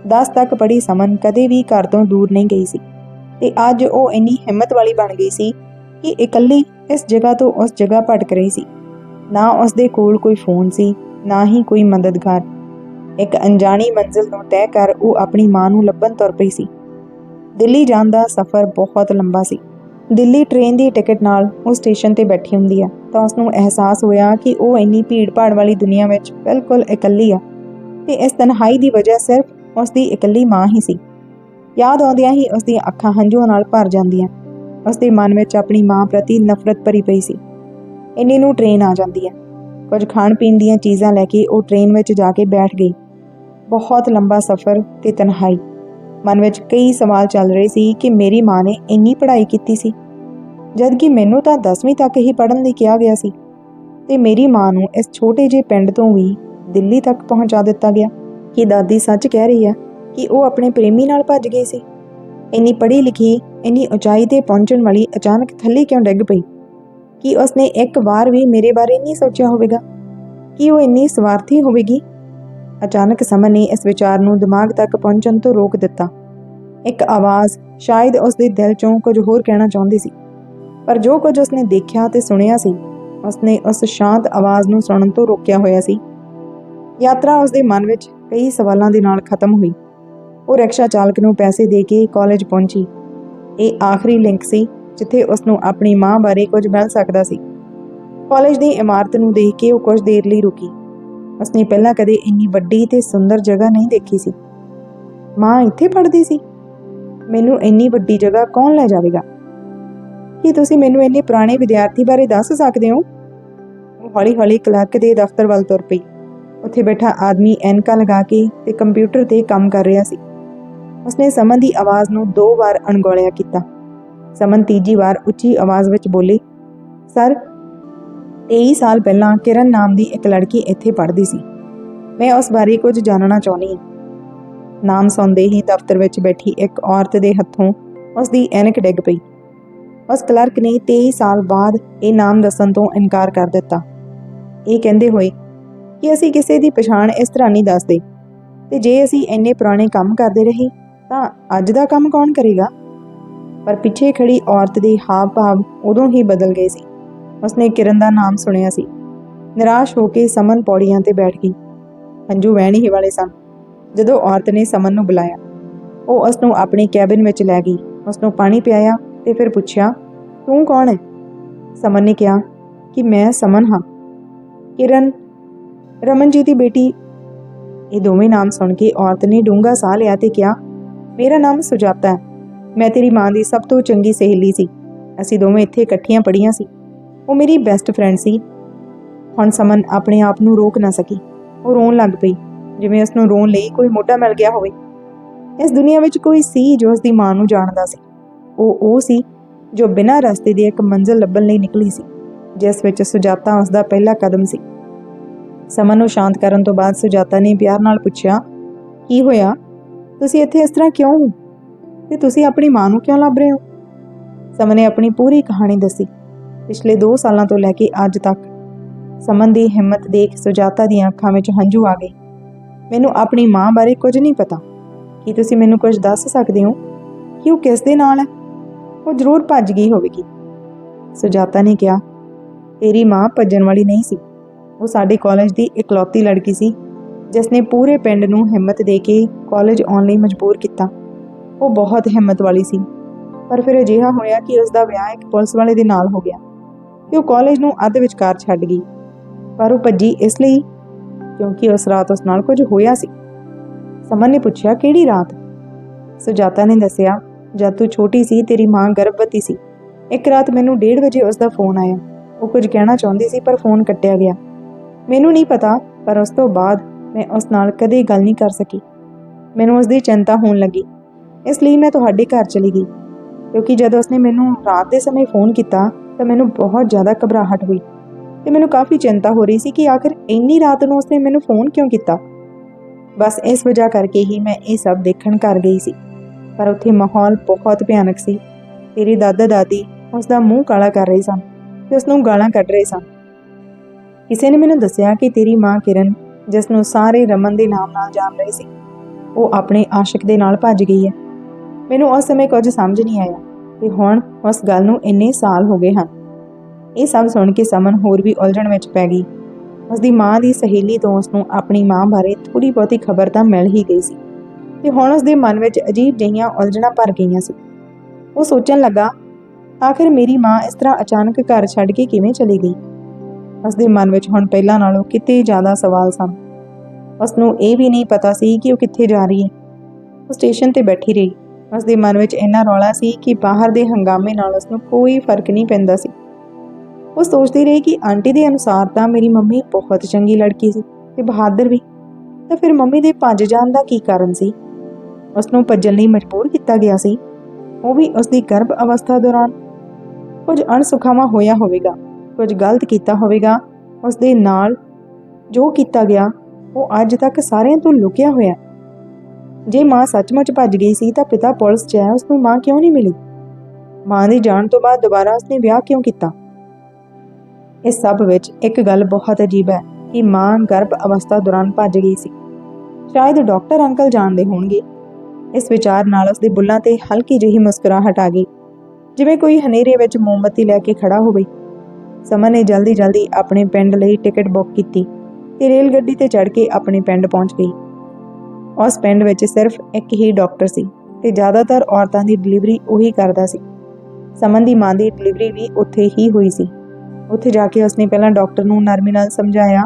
10 ਤੱਕ ਪੜ੍ਹੀ ਸਮਨ ਕਦੇ ਵੀ ਘਰ ਤੋਂ ਦੂਰ ਨਹੀਂ ਗਈ ਸੀ ਤੇ ਅੱਜ ਉਹ ਇੰਨੀ ਹਿੰਮਤ ਵਾਲੀ ਬਣ ਗਈ ਸੀ ਕਿ ਇਕੱਲੀ ਇਸ ਜਗ੍ਹਾ ਤੋਂ ਉਸ ਜਗ੍ਹਾ ਭਟਕ ਰਹੀ ਸੀ। ਨਾ ਉਸ ਦੇ ਕੋਲ ਕੋਈ ਫੋਨ ਸੀ, ਨਾ ਹੀ ਕੋਈ ਮਦਦਗਾਰ। ਇੱਕ ਅਣਜਾਣੀ ਮੰਜ਼ਿਲ ਨੂੰ ਤੈਅ ਕਰ ਉਹ ਆਪਣੀ ਮਾਂ ਨੂੰ ਲੱਭਣ ਤੁਰ ਪਈ ਸੀ। ਦਿੱਲੀ ਜਾਣ ਦਾ ਸਫ਼ਰ ਬਹੁਤ ਲੰਬਾ ਸੀ। ਦਿੱਲੀ ਟ੍ਰੇਨ ਦੀ ਟਿਕਟ ਨਾਲ ਉਹ ਸਟੇਸ਼ਨ ਤੇ ਬੈਠੀ ਹੁੰਦੀ ਆ, ਤਾਂ ਉਸ ਨੂੰ ਅਹਿਸਾਸ ਹੋਇਆ ਕਿ ਉਹ ਇੰਨੀ ਭੀੜ-ਭਾੜ ਵਾਲੀ ਦੁਨੀਆ ਵਿੱਚ ਬਿਲਕੁਲ ਇਕੱਲੀ ਆ, ਤੇ ਇਸ ਤਨਹਾਈ ਦੀ ਵਜ੍ਹਾ ਸਿਰਫ ਉਸ ਦੀ ਇਕੱਲੀ ਮਾਂ ਹੀ ਸੀ। ਯਾਦ ਆਉਂਦਿਆਂ ਹੀ ਉਸ ਦੀਆਂ ਅੱਖਾਂ ਹੰਝੂਆਂ ਨਾਲ ਭਰ ਜਾਂਦੀਆਂ। ਉਸ ਦੇ ਮਨ ਵਿੱਚ ਆਪਣੀ ਮਾਂ ਪ੍ਰਤੀ ਨਫ਼ਰਤ ਭਰੀ ਪਈ ਸੀ। ਇੰਨੇ ਨੂੰ ਟ੍ਰੇਨ ਆ ਜਾਂਦੀ ਹੈ। ਕੁਝ ਖਾਣ ਪੀਣ ਦੀਆਂ ਚੀਜ਼ਾਂ ਲੈ ਕੇ ਉਹ ਟ੍ਰੇਨ ਵਿੱਚ ਜਾ ਕੇ ਬੈਠ ਗਈ। ਬਹੁਤ ਲੰਬਾ ਸਫ਼ਰ ਤੇ ਤਨਹਾਈ। ਮਨ ਵਿੱਚ ਕਈ ਸਵਾਲ ਚੱਲ ਰਹੇ ਸੀ ਕਿ ਮੇਰੀ ਮਾਂ ਨੇ ਇੰਨੀ ਪੜ੍ਹਾਈ ਕੀਤੀ ਸੀ। ਜਦ ਕਿ ਮੈਨੂੰ ਤਾਂ 10ਵੀਂ ਤੱਕ ਹੀ ਪੜ੍ਹਨ ਲਈ ਕਿਹਾ ਗਿਆ ਸੀ। ਤੇ ਮੇਰੀ ਮਾਂ ਨੂੰ ਇਸ ਛੋਟੇ ਜਿਹੇ ਪਿੰਡ ਤੋਂ ਵੀ ਦਿੱਲੀ ਤੱਕ ਪਹੁੰਚਾ ਦਿੱਤਾ ਗਿਆ। ਕਿ ਦਾਦੀ ਸੱਚ ਕਹਿ ਰਹੀ ਹੈ ਕਿ ਉਹ ਆਪਣੇ ਪ੍ਰੇਮੀ ਨਾਲ ਭੱਜ ਗਈ ਸੀ? ਇੰਨੀ ਪੜ੍ਹੀ ਲਿਖੀ ਇੰਨੀ ਉਚਾਈ ਤੇ ਪਹੁੰਚਣ ਵਾਲੀ ਅਚਾਨਕ ਥੱਲੇ ਕਿਉਂ ਡਿੱਗ ਪਈ? ਕਿ ਉਸਨੇ ਇੱਕ ਵਾਰ ਵੀ ਮੇਰੇ ਬਾਰੇ ਨਹੀਂ ਸੋਚਿਆ ਹੋਵੇਗਾ? ਕਿ ਉਹ ਇੰਨੀ ਸਵਾਰਥੀ ਹੋਵੇਗੀ? ਅਚਾਨਕ ਸਮਨ ਨੇ ਇਸ ਵਿਚਾਰ ਨੂੰ ਦਿਮਾਗ ਤੱਕ ਪਹੁੰਚਣ ਤੋਂ ਰੋਕ ਦਿੱਤਾ। ਇੱਕ ਆਵਾਜ਼ ਸ਼ਾਇਦ ਉਸ ਦੇ ਦਿਲ ਚੋਂ ਕੁਝ ਹੋਰ ਕਹਿਣਾ ਚਾਹੁੰਦੀ ਸੀ। ਪਰ ਜੋ ਕੁਝ ਉਸਨੇ ਦੇਖਿਆ ਤੇ ਸੁਣਿਆ ਸੀ, ਉਸਨੇ ਉਸ ਸ਼ਾਂਤ ਆਵਾਜ਼ ਨੂੰ ਸੁਣਨ ਤੋਂ ਰੋਕਿਆ ਹੋਇਆ ਸੀ। ਯਾਤਰਾ ਉਸਦੇ ਮਨ ਵਿੱਚ ਕਈ ਸਵਾਲਾਂ ਦੇ ਨਾਲ ਖਤਮ ਹੋਈ। ਉਹ ਰਿਕਸ਼ਾ ਚਾਲਕ ਨੂੰ ਪੈਸੇ ਦੇ ਕੇ ਕਾਲਜ ਪਹੁੰਚੀ। ਇਹ ਆਖਰੀ ਲਿੰਕ ਸੀ, ਜਿੱਥੇ ਉਸ ਨੂੰ ਆਪਣੀ ਮਾਂ ਬਾਰੇ ਕੁਝ ਮਿਲ ਸਕਦਾ ਸੀ। ਕਾਲਜ ਦੀ ਇਮਾਰਤ ਨੂੰ ਦੇਖ ਕੇ ਉਹ ਕੁਝ ਦੇਰ ਲਈ ਰੁਕੀ। ਉਸਨੇ ਪਹਿਲਾਂ ਕਦੇ ਇੰਨੀ ਵੱਡੀ ਤੇ ਸੁੰਦਰ ਜਗ੍ਹਾ ਨਹੀਂ ਦੇਖੀ ਸੀ। ਮਾਂ ਇੱਥੇ ਪੜ੍ਹਦੀ ਸੀ? ਮੈਨੂੰ ਇੰਨੀ ਵੱਡੀ ਜਗ੍ਹਾ ਕੌਣ ਲੈ ਜਾਵੇਗਾ? ਕੀ ਤੁਸੀਂ ਮੈਨੂੰ ਇੰਨੇ ਪੁਰਾਣੇ ਵਿਦਿਆਰਥੀ ਬਾਰੇ ਦੱਸ ਸਕਦੇ ਹੋ? ਉਹ ਹੌਲੀ-ਹੌਲੀ ਕਲਰਕ ਦੇ ਦਫ਼ਤਰ ਵੱਲ ਤੁਰ ਪਈ। ਉੱਥੇ ਬੈਠਾ ਆਦਮੀ ਐਨਕਾ ਲਗਾ ਕੇ ਤੇ ਕੰਪਿਊਟਰ ਤੇ ਕੰਮ ਕਰ ਰਿਹਾ ਸੀ। ਉਸਨੇ ਸਮਨ ਦੀ ਆਵਾਜ਼ ਨੂੰ ਦੋ ਵਾਰ ਅਣਗੌਲਿਆ ਕੀਤਾ। ਸਮਨ ਤੀਜੀ ਵਾਰ ਉੱਚੀ ਆਵਾਜ਼ ਵਿੱਚ ਬੋਲੀ, ਸਰ 23 ਸਾਲ ਪਹਿਲਾਂ ਕਿਰਨ ਨਾਮ ਦੀ ਇੱਕ ਲੜਕੀ ਇੱਥੇ ਪੜ੍ਹਦੀ ਸੀ। ਮੈਂ ਉਸ ਬਾਰੇ ਕੁਝ ਜਾਣਨਾ ਚਾਹੁੰਦੀ ਹਾਂ। ਨਾਮ ਸੁਣਦੇ ਹੀ ਦਫ਼ਤਰ ਵਿੱਚ ਬੈਠੀ ਇੱਕ ਔਰਤ ਦੇ ਹੱਥੋਂ ਉਸ ਦੀ ਐਨਕ ਡਿੱਗ ਪਈ। ਉਸ ਕਲਰਕ ਨੇ 23 ਸਾਲ ਬਾਅਦ ਇਹ ਨਾਮ ਦੱਸਣ ਤੋਂ ਇਨਕਾਰ ਕਰ ਦਿੱਤਾ। ਇਹ ਕਹਿੰਦੇ ਹੋਏ, ਕਿ ਅਸੀਂ ਕਿਸੇ ਦੀ ਪਛਾਣ ਇਸ ਤਰ੍ਹਾਂ ਨਹੀਂ ਦੱਸਦੇ? ਤੇ ਜੇ ਅਸੀਂ ਇੰਨੇ ਪੁਰਾਣੇ ਕੰਮ ਕਰਦੇ ਰਹੇ ਤਾਂ ਅੱਜ ਦਾ ਕੰਮ ਕੌਣ ਕਰੇਗਾ? ਪਰ ਪਿੱਛੇ ਖੜੀ ਔਰਤ ਦੇ ਹਾਵ ਭਾਵ ਉਦੋਂ ਹੀ ਬਦਲ ਗਏ ਸੀ। ਉਸਨੇ ਕਿਰਨ ਦਾ ਨਾਮ ਸੁਣਿਆ ਸੀ। ਨਿਰਾਸ਼ ਹੋ ਕੇ ਸਮਨ ਪੌੜੀਆਂ ਤੇ ਬੈਠ ਗਈ। ਹੰਝੂ ਵਹਿਣ ਹੀ ਵਾਲੇ ਸਨ। ਜਦੋਂ ਔਰਤ ਨੇ ਸਮਨ ਨੂੰ ਬੁਲਾਇਆ, ਉਹ ਉਸ ਨੂੰ ਆਪਣੇ ਕੈਬਿਨ ਵਿੱਚ ਲੈ ਗਈ। ਉਸ ਨੂੰ ਪਾਣੀ ਪਿਆਇਆ ਤੇ ਫਿਰ ਪੁੱਛਿਆ, ਤੂੰ ਕੌਣ ਹੈ? ਸਮਨ ਨੇ ਕਿਹਾ, ਕਿ ਮੈਂ ਸਮਨ ਹਾਂ। ਕਿਰਨ ਰਮਨ ਜੀ ਦੀ ਬੇਟੀ। ਇਹ ਦੋਵੇਂ ਨਾਮ ਸੁਣ ਕੇ ਔਰਤ ਨੇ ਡੂੰਘਾ ਸਾਹ ਲਿਆ ਤੇ ਕਿਹਾ ਮੇਰਾ ਨਾਮ ਸੁਜਾਤਾ ਹੈ। ਮੈਂ ਤੇਰੀ ਮਾਂ ਦੀ ਸਭ ਤੋਂ ਚੰਗੀ ਸਹੇਲੀ ਸੀ। ਅਸੀਂ ਦੋਵੇਂ ਇੱਥੇ ਇਕੱਠੀਆਂ ਪੜ੍ਹੀਆਂ ਸੀ। ਉਹ ਮੇਰੀ ਬੈਸਟ ਫਰੈਂਡ ਸੀ। ਹੁਣ ਸਮਨ ਆਪਣੇ ਆਪ ਨੂੰ ਰੋਕ ਨਾ ਸਕੀ। ਉਹ ਰੋਣ ਲੱਗ ਪਈ, ਜਿਵੇਂ ਉਸ ਨੂੰ ਰੋਣ ਲਈ ਕੋਈ ਮੋਢਾ ਮਿਲ ਗਿਆ ਹੋਵੇ। ਇਸ ਦੁਨੀਆ ਵਿੱਚ ਕੋਈ ਸੀ ਜੋ ਉਸ ਦੀ ਮਾਂ ਨੂੰ ਜਾਣਦਾ ਸੀ। ਉਹ ਉਹ ਸੀ ਜੋ ਬਿਨਾਂ ਰਸਤੇ ਦੀ ਇੱਕ ਮੰਜ਼ਿਲ ਲੱਭਣ ਲਈ ਨਿਕਲੀ ਸੀ, ਜਿਸ ਵਿੱਚ ਸੁਜਾਤਾ ਉਸ ਦਾ ਪਹਿਲਾ ਕਦਮ ਸੀ। ਸਮਨ ਨੂੰ ਸ਼ਾਂਤ ਕਰਨ ਤੋਂ ਬਾਅਦ ਸੁਜਾਤਾ ਨੇ ਪਿਆਰ ਨਾਲ ਪੁੱਛਿਆ, ਕੀ ਹੋਇਆ? ਤੁਸੀਂ ਇੱਥੇ ਇਸ ਤਰ੍ਹਾਂ ਕਿਉਂ ਹੋ? ਤੇ ਤੁਸੀਂ ਆਪਣੀ ਮਾਂ ਨੂੰ ਕਿਉਂ ਲੱਭ ਰਹੇ ਹੋ? ਸਮਨ ਨੇ ਆਪਣੀ ਪੂਰੀ ਕਹਾਣੀ ਦੱਸੀ, ਪਿਛਲੇ 2 ਸਾਲਾਂ ਤੋਂ ਲੈ ਕੇ ਅੱਜ ਤੱਕ। ਸਮਨ ਦੀ ਹਿੰਮਤ ਦੇਖ ਸੁਜਾਤਾ ਦੀਆਂ ਅੱਖਾਂ ਵਿੱਚ ਹੰਝੂ ਆ ਗਏ। ਮੈਨੂੰ ਆਪਣੀ ਮਾਂ ਬਾਰੇ ਕੁਝ ਨਹੀਂ ਪਤਾ। ਕੀ ਤੁਸੀਂ ਮੈਨੂੰ ਕੁਝ ਦੱਸ ਸਕਦੇ ਹੋ? ਕਿ ਉਹ ਕਿਸ ਦੇ ਨਾਲ ਹੈ? ਉਹ ਜ਼ਰੂਰ ਭੱਜ ਗਈ ਹੋਵੇਗੀ। ਸੁਜਾਤਾ ਨੇ ਕਿਹਾ, ਤੇਰੀ ਮਾਂ ਭੱਜਣ ਵਾਲੀ ਨਹੀਂ ਸੀ। ਉਹ ਸਾਡੇ ਕਾਲਜ ਦੀ ਇਕਲੌਤੀ ਲੜਕੀ ਸੀ। ਜਿਸ ਨੇ ਪੂਰੇ ਪਿੰਡ ਨੂੰ ਹਿੰਮਤ ਦੇ ਕੇ ਕਾਲਜ ਆਉਣ ਲਈ ਮਜਬੂਰ ਕੀਤਾ। ਉਹ ਬਹੁਤ ਹਿੰਮਤ ਵਾਲੀ ਸੀ। ਪਰ ਫਿਰ ਅਜਿਹਾ ਹੋਇਆ ਕਿ ਉਸ ਦਾ ਵਿਆਹ ਇੱਕ ਪੁਲਿਸ ਵਾਲੇ ਦੇ ਨਾਲ ਹੋ ਗਿਆ ਤੇ ਉਹ ਕਾਲਜ ਨੂੰ ਅੱਧ ਵਿਚਕਾਰ ਛੱਡ ਗਈ। ਪਰ ਉਹ ਭੱਜੀ ਇਸ ਲਈ ਕਿਉਂਕਿ ਉਸ ਰਾਤ ਉਸ ਨਾਲ ਕੁਝ ਹੋਇਆ ਸੀ। ਸਮਨ ਨੇ ਪੁੱਛਿਆ, ਕਿਹੜੀ ਰਾਤ? ਸੁਜਾਤਾ ਨੇ ਦੱਸਿਆ, ਜਦ ਤੂੰ ਛੋਟੀ ਸੀ, ਤੇਰੀ ਮਾਂ ਗਰਭਵਤੀ ਸੀ। ਇੱਕ ਰਾਤ ਮੈਨੂੰ 1:30 ਵਜੇ ਉਸ ਦਾ ਫੋਨ ਆਇਆ। ਉਹ ਕੁਝ ਕਹਿਣਾ ਚਾਹੁੰਦੀ ਸੀ, ਪਰ ਫੋਨ ਕੱਟਿਆ ਗਿਆ। ਮੈਨੂੰ ਨਹੀਂ ਪਤਾ, ਪਰ ਉਸ ਤੋਂ ਬਾਅਦ ਮੈਂ ਉਸ ਨਾਲ ਕਦੇ ਗੱਲ ਨਹੀਂ ਕਰ ਸਕੀ। ਮੈਨੂੰ ਉਸ ਦੀ ਚਿੰਤਾ ਹੋਣ ਲੱਗੀ। ਇਸ ਲਈ ਮੈਂ ਤੁਹਾਡੇ ਘਰ ਚਲੀ ਗਈ। ਕਿਉਂਕਿ ਜਦੋਂ ਉਸਨੇ ਮੈਨੂੰ ਰਾਤ ਦੇ ਸਮੇਂ ਫੋਨ ਕੀਤਾ, ਤਾਂ ਮੈਨੂੰ ਬਹੁਤ ਜ਼ਿਆਦਾ ਘਬਰਾਹਟ ਹੋਈ ਤੇ ਮੈਨੂੰ ਕਾਫੀ ਚਿੰਤਾ ਹੋ ਰਹੀ ਸੀ ਕਿ ਆਖਰ ਇੰਨੀ ਰਾਤ ਨੂੰ ਉਸਨੇ ਮੈਨੂੰ ਫੋਨ ਕਿਉਂ ਕੀਤਾ? ਬਸ ਇਸ ਵਜ੍ਹਾ ਕਰਕੇ ਹੀ ਮੈਂ ਇਹ ਸਭ ਦੇਖਣ ਕਰ ਗਈ ਸੀ। ਪਰ ਉੱਥੇ ਮਾਹੌਲ ਬਹੁਤ ਭਿਆਨਕ ਸੀ। ਤੇਰੀ ਦਾਦਾ ਦਾਦੀ ਉਸ ਦਾ ਮੂੰਹ ਕਾਲਾ ਕਰ ਰਹੇ ਸਨ ਤੇ ਉਸ ਨੂੰ ਗਾਲਾਂ ਕੱਢ ਰਹੇ ਸਨ। ਕਿਸੇ ਨੇ ਮੈਨੂੰ ਦੱਸਿਆ ਕਿ ਤੇਰੀ ਮਾਂ ਕਿਰਨ ਜਿਸ ਨੂੰ ਸਾਰੇ ਰਮਨ ਦੇ ਨਾਮ ਨਾਲ ਜਾਣ ਰਹੇ ਸੀ। ਉਹ ਆਪਣੇ ਆਸ਼ਿਕ ਦੇ ਨਾਲ ਭੱਜ ਗਈ ਹੈ। ਮੈਨੂੰ ਉਸ ਸਮੇਂ ਕੁਝ ਸਮਝ ਨਹੀਂ ਆਇਆ ਤੇ ਹੁਣ ਉਸ ਗੱਲ ਨੂੰ ਇੰਨੇ ਸਾਲ ਹੋ ਗਏ ਹਨ। ਇਹ ਸਭ ਸੁਣ ਕੇ ਸਮਨ ਹੋਰ ਵੀ ਉਲਝਣ ਵਿੱਚ ਪੈ ਗਈ। ਉਸ ਦੀ ਮਾਂ ਦੀ ਸਹੇਲੀ ਤੋਂ ਉਸ ਨੂੰ ਆਪਣੀ ਮਾਂ ਬਾਰੇ ਥੋੜੀ ਬਹੁਤੀ ਖਬਰ ਤਾਂ ਮਿਲ ਹੀ ਗਈ ਸੀ। ਤੇ ਹੁਣ ਉਸ ਦੇ ਮਨ ਵਿੱਚ ਅਜੀਬ ਜਿਹੀਆਂ ਉਲਝਣਾਂ ਭਰ ਗਈਆਂ ਸੀ। ਉਹ ਸੋਚਣ ਲੱਗਾ, ਆਖਿਰ ਮੇਰੀ ਮਾਂ ਇਸ ਤਰ੍ਹਾਂ ਅਚਾਨਕ ਘਰ ਛੱਡ ਕੇ ਕਿਵੇਂ ਚਲੀ ਗਈ? ਉਸ ਦੇ ਮਨ ਵਿੱਚ ਹੁਣ ਪਹਿਲਾਂ ਨਾਲੋਂ ਕਿਤੇ ਜ਼ਿਆਦਾ ਸਵਾਲ ਸਨ। ਉਸ ਨੂੰ ਇਹ ਵੀ ਨਹੀਂ ਪਤਾ ਸੀ ਕਿ ਉਹ ਕਿੱਥੇ ਜਾ ਰਹੀ ਹੈ। ਉਹ ਸਟੇਸ਼ਨ ਤੇ ਬੈਠੀ ਰਹੀ। ਉਸ ਦੇ ਮਨ ਵਿੱਚ ਇੰਨਾ ਰੌਲਾ ਸੀ ਕਿ ਬਾਹਰ ਦੇ ਹੰਗਾਮੇ ਨਾਲ ਉਸ ਨੂੰ ਕੋਈ ਫ਼ਰਕ ਨਹੀਂ ਪੈਂਦਾ ਸੀ। ਉਹ ਸੋਚਦੀ ਰਹੀ ਕਿ ਆਂਟੀ ਦੇ ਅਨੁਸਾਰ ਤਾਂ ਮੇਰੀ ਮੰਮੀ ਬਹੁਤ ਚੰਗੀ ਲੜਕੀ ਸੀ ਤੇ ਬਹਾਦਰ ਵੀ। ਤਾਂ ਫਿਰ ਮੰਮੀ ਦੇ ਭੱਜ ਜਾਣ ਦਾ ਕੀ ਕਾਰਨ ਸੀ? ਉਸ ਨੂੰ ਭੱਜਣ ਲਈ ਮਜਬੂਰ ਕੀਤਾ ਗਿਆ ਸੀ। ਉਹ ਵੀ ਉਸ ਦੀ ਗਰਭ ਅਵਸਥਾ ਦੌਰਾਨ। ਕੁਝ ਅਣਸੁਖਾਵਾਂ ਹੋਇਆ ਹੋਵੇਗਾ। ਕੁਝ ਗਲਤ ਕੀਤਾ ਹੋਵੇਗਾ ਉਸ ਦੇ ਨਾਲ ਜੋ ਕੀਤਾ ਗਿਆ, ਉਹ ਅੱਜ ਤੱਕ ਸਾਰਿਆਂ ਤੋਂ ਲੁਕਿਆ ਹੋਇਆ ਜੇ ਮਾਂ ਸੱਚਮੁੱਚ ਭੱਜ ਗਈ ਸੀ ਤਾਂ ਪਿਤਾ ਪੁਲਿਸ 'ਚ ਹੈ ਉਸ ਨੂੰ ਮਾਂ ਕਿਉਂ ਨਹੀਂ ਮਿਲੀ? ਮਾਂ ਦੇ ਜਾਣ ਤੋਂ ਬਾਅਦ ਦੁਬਾਰਾ ਉਸਨੇ ਵਿਆਹ ਕਿਉਂ ਕੀਤਾ? ਇਸ ਸਭ ਵਿੱਚ ਇੱਕ ਗੱਲ ਬਹੁਤ ਅਜੀਬ ਹੈ ਕਿ ਮਾਂ ਗਰਭ ਅਵਸਥਾ ਦੌਰਾਨ ਭੱਜ ਗਈ ਸੀ। ਸ਼ਾਇਦ ਡਾਕਟਰ ਅੰਕਲ ਜਾਣਦੇ ਹੋਣਗੇ। ਇਸ ਵਿਚਾਰ ਨਾਲ ਉਸਦੇ ਬੁੱਲਾਂ ਤੇ ਹਲਕੀ ਜਿਹੀ ਮੁਸਕਰਾਹਟ ਆ ਗਈ। ਜਿਵੇਂ ਕੋਈ ਹਨੇਰੇ ਵਿੱਚ ਮੋਮਬੱਤੀ ਲੈ ਕੇ ਖੜਾ ਹੋਵੇ। ਸਮਨ ਨੇ ਜਲਦੀ ਜਲਦੀ ਆਪਣੇ ਪਿੰਡ ਲਈ ਟਿਕਟ ਬੁੱਕ ਕੀਤੀ ਤੇ ਰੇਲ ਗੱਡੀ ਤੇ ਚੜ੍ਹ ਕੇ ਆਪਣੇ ਪਿੰਡ ਪਹੁੰਚ ਗਈ। ਉਸ ਪਿੰਡ ਵਿੱਚ ਸਿਰਫ ਇੱਕ ਹੀ ਡਾਕਟਰ ਸੀ ਤੇ ਜ਼ਿਆਦਾਤਰ ਔਰਤਾਂ ਦੀ ਡਿਲੀਵਰੀ ਉਹੀ ਕਰਦਾ ਸੀ। ਸਮਨ ਦੀ ਮਾਂ ਦੀ ਡਿਲੀਵਰੀ ਵੀ ਉੱਥੇ ਹੀ ਹੋਈ ਸੀ। ਉੱਥੇ ਜਾ ਕੇ ਉਸਨੇ ਪਹਿਲਾਂ ਡਾਕਟਰ ਨੂੰ ਨਰਮੀ ਨਾਲ ਸਮਝਾਇਆ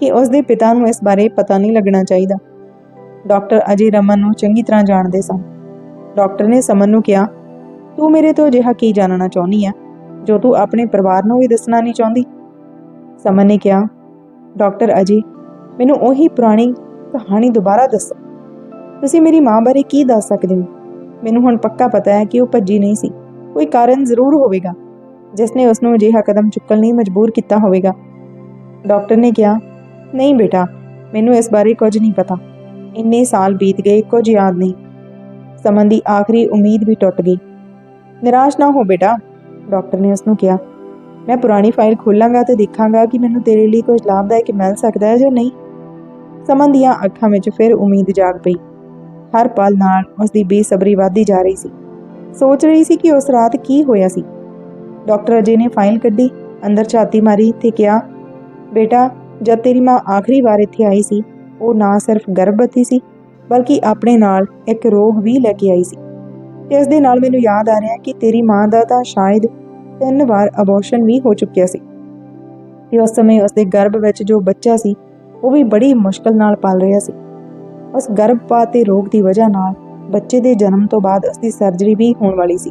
ਕਿ ਉਸ ਦੇ ਪਿਤਾ ਨੂੰ ਇਸ ਬਾਰੇ ਪਤਾ ਨਹੀਂ ਲੱਗਣਾ ਚਾਹੀਦਾ। ਡਾਕਟਰ ਅਜੇ ਰਮਨ ਨੂੰ ਚੰਗੀ ਤਰ੍ਹਾਂ ਜਾਣਦੇ ਸਨ। ਡਾਕਟਰ ਨੇ ਸਮਨ ਨੂੰ ਕਿਹਾ, ਤੂੰ ਮੇਰੇ ਤੋਂ ਅਜਿਹਾ ਕੀ ਜਾਣਨਾ ਚਾਹੁੰਦੀ ਆ ਜੋ ਤੂੰ ਆਪਣੇ ਪਰਿਵਾਰ ਨੂੰ ਵੀ ਦੱਸਣਾ ਨਹੀਂ ਚਾਹੁੰਦੀ? ਸਮਨ ਨੇ ਕਿਹਾ, ਡਾਕਟਰ ਅਜੇ, ਮੈਨੂੰ ਉਹੀ ਪੁਰਾਣੀ ਕਹਾਣੀ ਦੁਬਾਰਾ ਦੱਸੋ। ਤੁਸੀਂ ਮੇਰੀ ਮਾਂ ਬਾਰੇ ਕੀ ਦੱਸ ਸਕਦੇ ਹੋ? ਮੈਨੂੰ ਹੁਣ ਪੱਕਾ ਪਤਾ ਹੈ ਕਿ ਉਹ ਭੱਜੀ ਨਹੀਂ ਸੀ। ਕੋਈ ਕਾਰਨ ਜ਼ਰੂਰ ਹੋਵੇਗਾ, ਜਿਸ ਨੇ ਉਸ ਨੂੰ ਅਜਿਹਾ ਕਦਮ ਚੁੱਕਣ ਲਈ ਮਜਬੂਰ ਕੀਤਾ ਹੋਵੇਗਾ। ਡਾਕਟਰ ਨੇ ਕਿਹਾ, ਨਹੀਂ ਬੇਟਾ, ਮੈਨੂੰ ਇਸ ਬਾਰੇ ਕੁਝ ਨਹੀਂ ਪਤਾ। ਇੰਨੇ ਸਾਲ ਬੀਤ ਗਏ, ਕੁਝ ਯਾਦ ਨਹੀਂ। ਸਮਨ ਦੀ ਆਖਰੀ ਉਮੀਦ ਵੀ ਟੁੱਟ ਗਈ। ਨਿਰਾਸ਼ ਨਾ ਹੋ ਬੇਟਾ ਡਾਕਟਰ ਨੇ ਉਸ ਨੂੰ ਕਿਹਾ, ਮੈਂ ਪੁਰਾਣੀ ਫਾਈਲ ਖੋਲਾਂਗਾ ਤੇ ਦੇਖਾਂਗਾ ਕਿ ਮੈਨੂੰ ਤੇਰੇ ਲਈ ਕੁਝ ਲਾਭਦਾਇਕ ਮਿਲ ਸਕਦਾ ਹੈ ਜਾਂ ਨਹੀਂ। ਸਮਨ ਦੀਆਂ ਅੱਖਾਂ ਵਿੱਚ ਫਿਰ ਉਮੀਦ ਜਾਗ ਪਈ। ਹਰ ਪਲ ਨਾਲ ਉਸ ਦੀ ਬੇਸਬਰੀ ਵਧਦੀ ਜਾ ਰਹੀ ਸੀ। ਸੋਚ ਰਹੀ ਸੀ ਕਿ ਉਸ ਰਾਤ ਕੀ ਹੋਇਆ ਸੀ। ਡਾਕਟਰ ਅਜੇ ਨੇ ਫਾਈਲ ਕੱਢੀ, ਅੰਦਰ ਛਾਤੀ ਮਾਰੀ ਤੇ ਕਿਹਾ, ਬੇਟਾ, ਜਦ ਤੇਰੀ ਮਾਂ ਆਖਰੀ ਵਾਰ ਇੱਥੇ ਆਈ ਸੀ, ਉਹ ਨਾ ਸਿਰਫ ਗਰਭਵਤੀ ਸੀ, ਬਲਕਿ ਆਪਣੇ ਨਾਲ ਇੱਕ ਰੋਗ ਵੀ ਲੈ ਕੇ ਆਈ ਸੀ। ਤੇ ਇਸ ਦੇ ਨਾਲ ਮੈਨੂੰ ਯਾਦ ਆ ਰਿਹਾ ਕਿ ਤੇਰੀ ਮਾਂ ਦਾ ਤਾਂ ਸ਼ਾਇਦ ਤਿੰਨ ਵਾਰ ਅਬੋਰਸ਼ਨ ਵੀ ਹੋ ਚੁੱਕਿਆ ਸੀ। ਤੇ ਉਸ ਸਮੇਂ ਉਸਦੇ ਗਰਭ ਵਿੱਚ ਜੋ ਬੱਚਾ ਸੀ, ਉਹ ਵੀ ਬੜੀ ਮੁਸ਼ਕਲ ਨਾਲ ਪਲ ਰਿਹਾ ਸੀ। ਉਸ ਗਰਭਪਾਤ ਦੇ ਰੋਗ ਦੀ ਵਜ੍ਹਾ ਨਾਲ ਬੱਚੇ ਦੇ ਜਨਮ ਤੋਂ ਬਾਅਦ ਉਸਦੀ ਸਰਜਰੀ ਵੀ ਹੋਣ ਵਾਲੀ ਸੀ।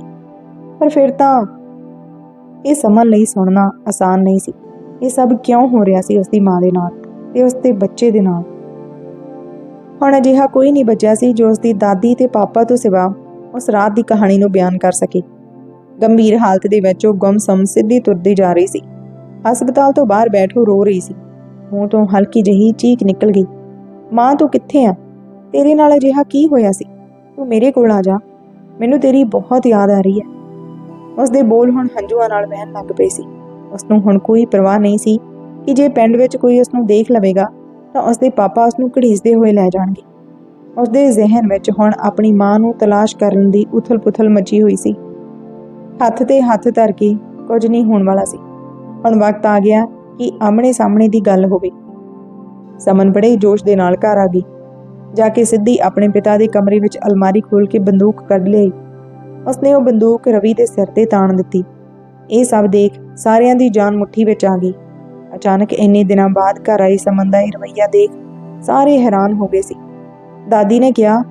ਪਰ ਫਿਰ ਤਾਂ ਇਹ ਸਮਝ ਲਈ ਸੁਣਨਾ ਆਸਾਨ ਨਹੀਂ ਸੀ। ਇਹ ਸਭ ਕਿਉਂ ਹੋ ਰਿਹਾ ਸੀ ਉਸਦੀ ਮਾਂ ਦੇ ਨਾਲ ਤੇ ਉਸਦੇ ਬੱਚੇ ਦੇ ਨਾਲ? ਹੁਣ ਅਜਿਹਾ ਕੋਈ ਨਹੀਂ ਬਚਿਆ ਸੀ ਜੋ ਉਸਦੀ ਦਾਦੀ ਤੇ ਪਾਪਾ ਤੋਂ ਸਿਵਾ ਉਸ ਰਾਤ ਦੀ ਕਹਾਣੀ ਨੂੰ ਬਿਆਨ ਕਰ ਸਕੇ। ਗੰਭੀਰ ਹਾਲਤ ਦੇ ਵਿੱਚ ਉਹ ਗੁੰਮਸਮ ਸਿੱਧੀ ਤੁਰਦੀ ਜਾ ਰਹੀ ਸੀ। ਹਸਪਤਾਲ ਤੋਂ ਬਾਹਰ ਬੈਠੋ ਰੋ ਰਹੀ ਸੀ। ਮੂੰਹ ਤੋਂ ਹਲਕੀ ਜਿਹੀ ਚੀਕ ਨਿਕਲ ਗਈ। ਮਾਂ, ਤੂੰ ਕਿੱਥੇ ਆ? ਤੇਰੇ ਨਾਲ ਅਜਿਹਾ ਕੀ ਹੋਇਆ ਸੀ? ਤੂੰ ਮੇਰੇ ਕੋਲ ਆ ਜਾ। ਮੈਨੂੰ ਤੇਰੀ ਬਹੁਤ ਯਾਦ ਆ ਰਹੀ ਹੈ। ਉਸ ਦੇ ਬੋਲ ਹੁਣ ਹੰਝੂਆਂ ਨਾਲ ਵਹਿਣ ਲੱਗ ਪਏ ਸੀ। ਉਸ ਨੂੰ ਹੁਣ ਕੋਈ ਪਰਵਾਹ ਨਹੀਂ ਸੀ ਕਿ ਜੇ ਪਿੰਡ ਵਿੱਚ ਕੋਈ ਉਸ ਨੂੰ ਦੇਖ ਲਵੇਗਾ, ਤਾਂ ਉਸ ਦੇ ਪਾਪਾ ਉਸ ਨੂੰ ਘੜੀਸਦੇ ਹੋਏ ਲੈ ਜਾਣਗੇ। ਉਸਦੇ ਜ਼ਿਹਨ ਵਿੱਚ ਹੁਣ ਆਪਣੀ ਮਾਂ ਨੂੰ ਤਲਾਸ਼ ਕਰਨ ਦੀ ਉਥਲ-ਪੁਥਲ ਮਚੀ ਹੋਈ ਸੀ। ਹੱਥ ਤੇ ਹੱਥ ਧਰ ਕੇ ਕੁਝ ਨਹੀਂ ਹੋਣ ਵਾਲਾ ਸੀ। ਹੁਣ ਵਕਤ ਆ ਗਿਆ ਕਿ ਆਮਣੇ ਸਾਹਮਣੇ ਦੀ ਗੱਲ ਹੋਵੇ। ਸਮਨ ਬੜੇ ਜੋਸ਼ ਦੇ ਨਾਲ ਘਰ ਆ ਗਈ। ਜਾ ਕੇ ਸਿੱਧੀ ਆਪਣੇ ਪਿਤਾ ਦੇ ਕਮਰੇ ਵਿੱਚ ਅਲਮਾਰੀ ਖੋਲ ਕੇ ਬੰਦੂਕ ਕੱਢ ਲਈ। ਉਸਨੇ ਉਹ ਬੰਦੂਕ ਰਵੀ ਦੇ ਸਿਰ ਤੇ ਤਾਣ ਦਿੱਤੀ। ਇਹ ਸਭ ਦੇਖ ਸਾਰਿਆਂ ਦੀ ਜਾਨ ਮੁੱਠੀ ਵਿੱਚ ਆ ਗਈ। ਅਚਾਨਕ ਇੰਨੇ ਦਿਨਾਂ ਬਾਅਦ ਘਰ ਆਈ ਸਮਨ ਦਾ ਇਹ ਰਵੱਈਆ ਦੇਖ ਸਾਰੇ ਹੈਰਾਨ ਹੋ ਗਏ ਸੀ। ਦਾਦੀ ਨੇ ਕਿਹਾ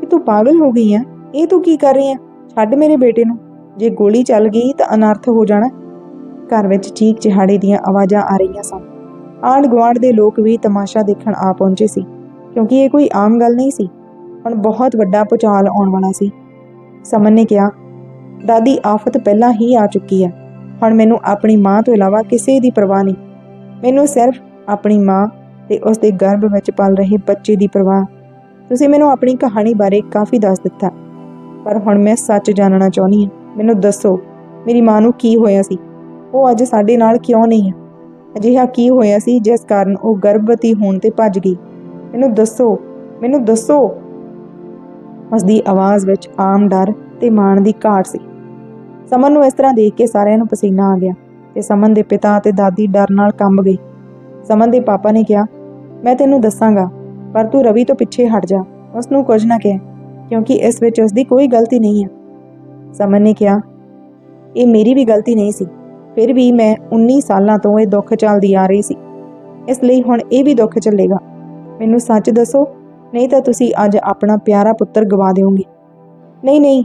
ਕਿ ਤੂੰ ਪਾਗਲ ਹੋ ਗਈ ਆ ਇਹ ਤੂੰ ਕੀ ਕਰ ਰਹੀ ਹੈ? ਛੱਡ ਮੇਰੇ ਬੇਟੇ ਨੂੰ। ਜੇ ਗੋਲੀ ਚੱਲ ਗਈ ਤਾਂ ਅਨਰਥ ਹੋ ਜਾਣਾ। ਘਰ ਵਿੱਚ ਚੀਕ ਚਿਹਾੜੇ ਦੀਆਂ ਆਵਾਜ਼ਾਂ ਆ ਰਹੀਆਂ ਸਨ। ਆਂਢ ਗੁਆਂਢ ਦੇ ਲੋਕ ਵੀ ਤਮਾਸ਼ਾ ਦੇਖਣ ਆ ਪਹੁੰਚੇ ਸੀ, ਕਿਉਂਕਿ ਇਹ ਕੋਈ ਆਮ ਗੱਲ ਨਹੀਂ ਸੀ। ਹੁਣ ਬਹੁਤ ਵੱਡਾ ਭੁਚਾਲ ਆਉਣ ਵਾਲਾ ਸੀ। ਸਮਨ ਨੇ ਕਿਹਾ, ਦਾਦੀ, ਆਫਤ ਪਹਿਲਾਂ ਹੀ ਆ ਚੁੱਕੀ ਹੈ। ਹੁਣ ਮੈਨੂੰ ਆਪਣੀ ਮਾਂ ਤੋਂ ਇਲਾਵਾ ਕਿਸੇ ਦੀ ਪਰਵਾਹ ਨਹੀਂ। ਮੈਨੂੰ ਸਿਰਫ ਆਪਣੀ ਮਾਂ ਤੇ ਉਸ ਦੇ ਗਰਭ ਵਿੱਚ ਪਲ ਰਹੇ ਬੱਚੇ ਦੀ ਪਰਵਾਹ ਤੁਸੀਂ ਮੈਨੂੰ ਆਪਣੀ ਕਹਾਣੀ ਬਾਰੇ ਕਾਫੀ ਦੱਸ ਦਿੱਤਾ। ਪਰ ਹੁਣ ਮੈਂ ਸੱਚ ਜਾਣਨਾ ਚਾਹੁੰਦੀ ਹਾਂ। ਮੈਨੂੰ ਦੱਸੋ, ਮੇਰੀ ਮਾਂ ਨੂੰ ਕੀ ਹੋਇਆ ਸੀ? ਉਹ ਅੱਜ ਸਾਡੇ ਨਾਲ ਕਿਉਂ ਨਹੀਂ ਹੈ? ਅਜਿਹਾ ਕੀ ਹੋਇਆ ਸੀ ਜਿਸ ਕਾਰਨ ਉਹ ਗਰਭਵਤੀ ਹੋਣ ਤੇ ਭੱਜ ਗਈ? ਮੈਨੂੰ ਦੱਸੋ ਮੈਨੂੰ ਦੱਸੋ। ਉਸ ਦੀ ਆਵਾਜ਼ ਵਿੱਚ ਆਮ ਡਰ ਤੇ ਮਾਣ ਦੀ ਘਾਟ ਸੀ। ਸਮਨ ਨੂੰ ਇਸ ਤਰ੍ਹਾਂ ਦੇਖ ਕੇ ਸਾਰਿਆਂ ਨੂੰ ਪਸੀਨਾ ਆ ਗਿਆ ਤੇ ਸਮਨ ਦੇ ਪਿਤਾ ਅਤੇ ਦਾਦੀ ਡਰ ਨਾਲ ਕੰਬ ਗਏ। ਸਮਨ ਦੇ ਪਾਪਾ ਨੇ ਕਿਹਾ, ਮੈਂ ਤੈਨੂੰ ਦੱਸਾਂਗਾ ਪਰ ਤੂੰ ਰਵੀ ਤੋਂ ਪਿੱਛੇ ਹਟ ਜਾ ਉਸ ਨੂੰ ਕੁਝ ਨਾ ਕਹਿ, ਕਿਉਂਕਿ ਇਸ ਵਿੱਚ ਉਸ ਦੀ ਕੋਈ ਗਲਤੀ ਨਹੀਂ ਹੈ। ਸਮਨ ਨੇ ਕਿਹਾ, ਇਹ ਮੇਰੀ ਵੀ ਗਲਤੀ ਨਹੀਂ ਸੀ, ਫਿਰ ਵੀ ਮੈਂ 19 ਸਾਲਾਂ ਤੋਂ ਇਹ ਦੁੱਖ ਚੱਲਦੀ ਆ ਰਹੀ ਸੀ। ਇਸ ਲਈ ਹੁਣ ਇਹ ਵੀ ਦੁੱਖ ਚੱਲੇਗਾ ਮੈਨੂੰ ਸੱਚ ਦੱਸੋ, ਨਹੀਂ ਤਾਂ ਤੁਸੀਂ ਅੱਜ ਆਪਣਾ ਪਿਆਰਾ ਪੁੱਤਰ ਗਵਾ ਦਿਓਗੇ। ਨਹੀਂ ਨਹੀਂ,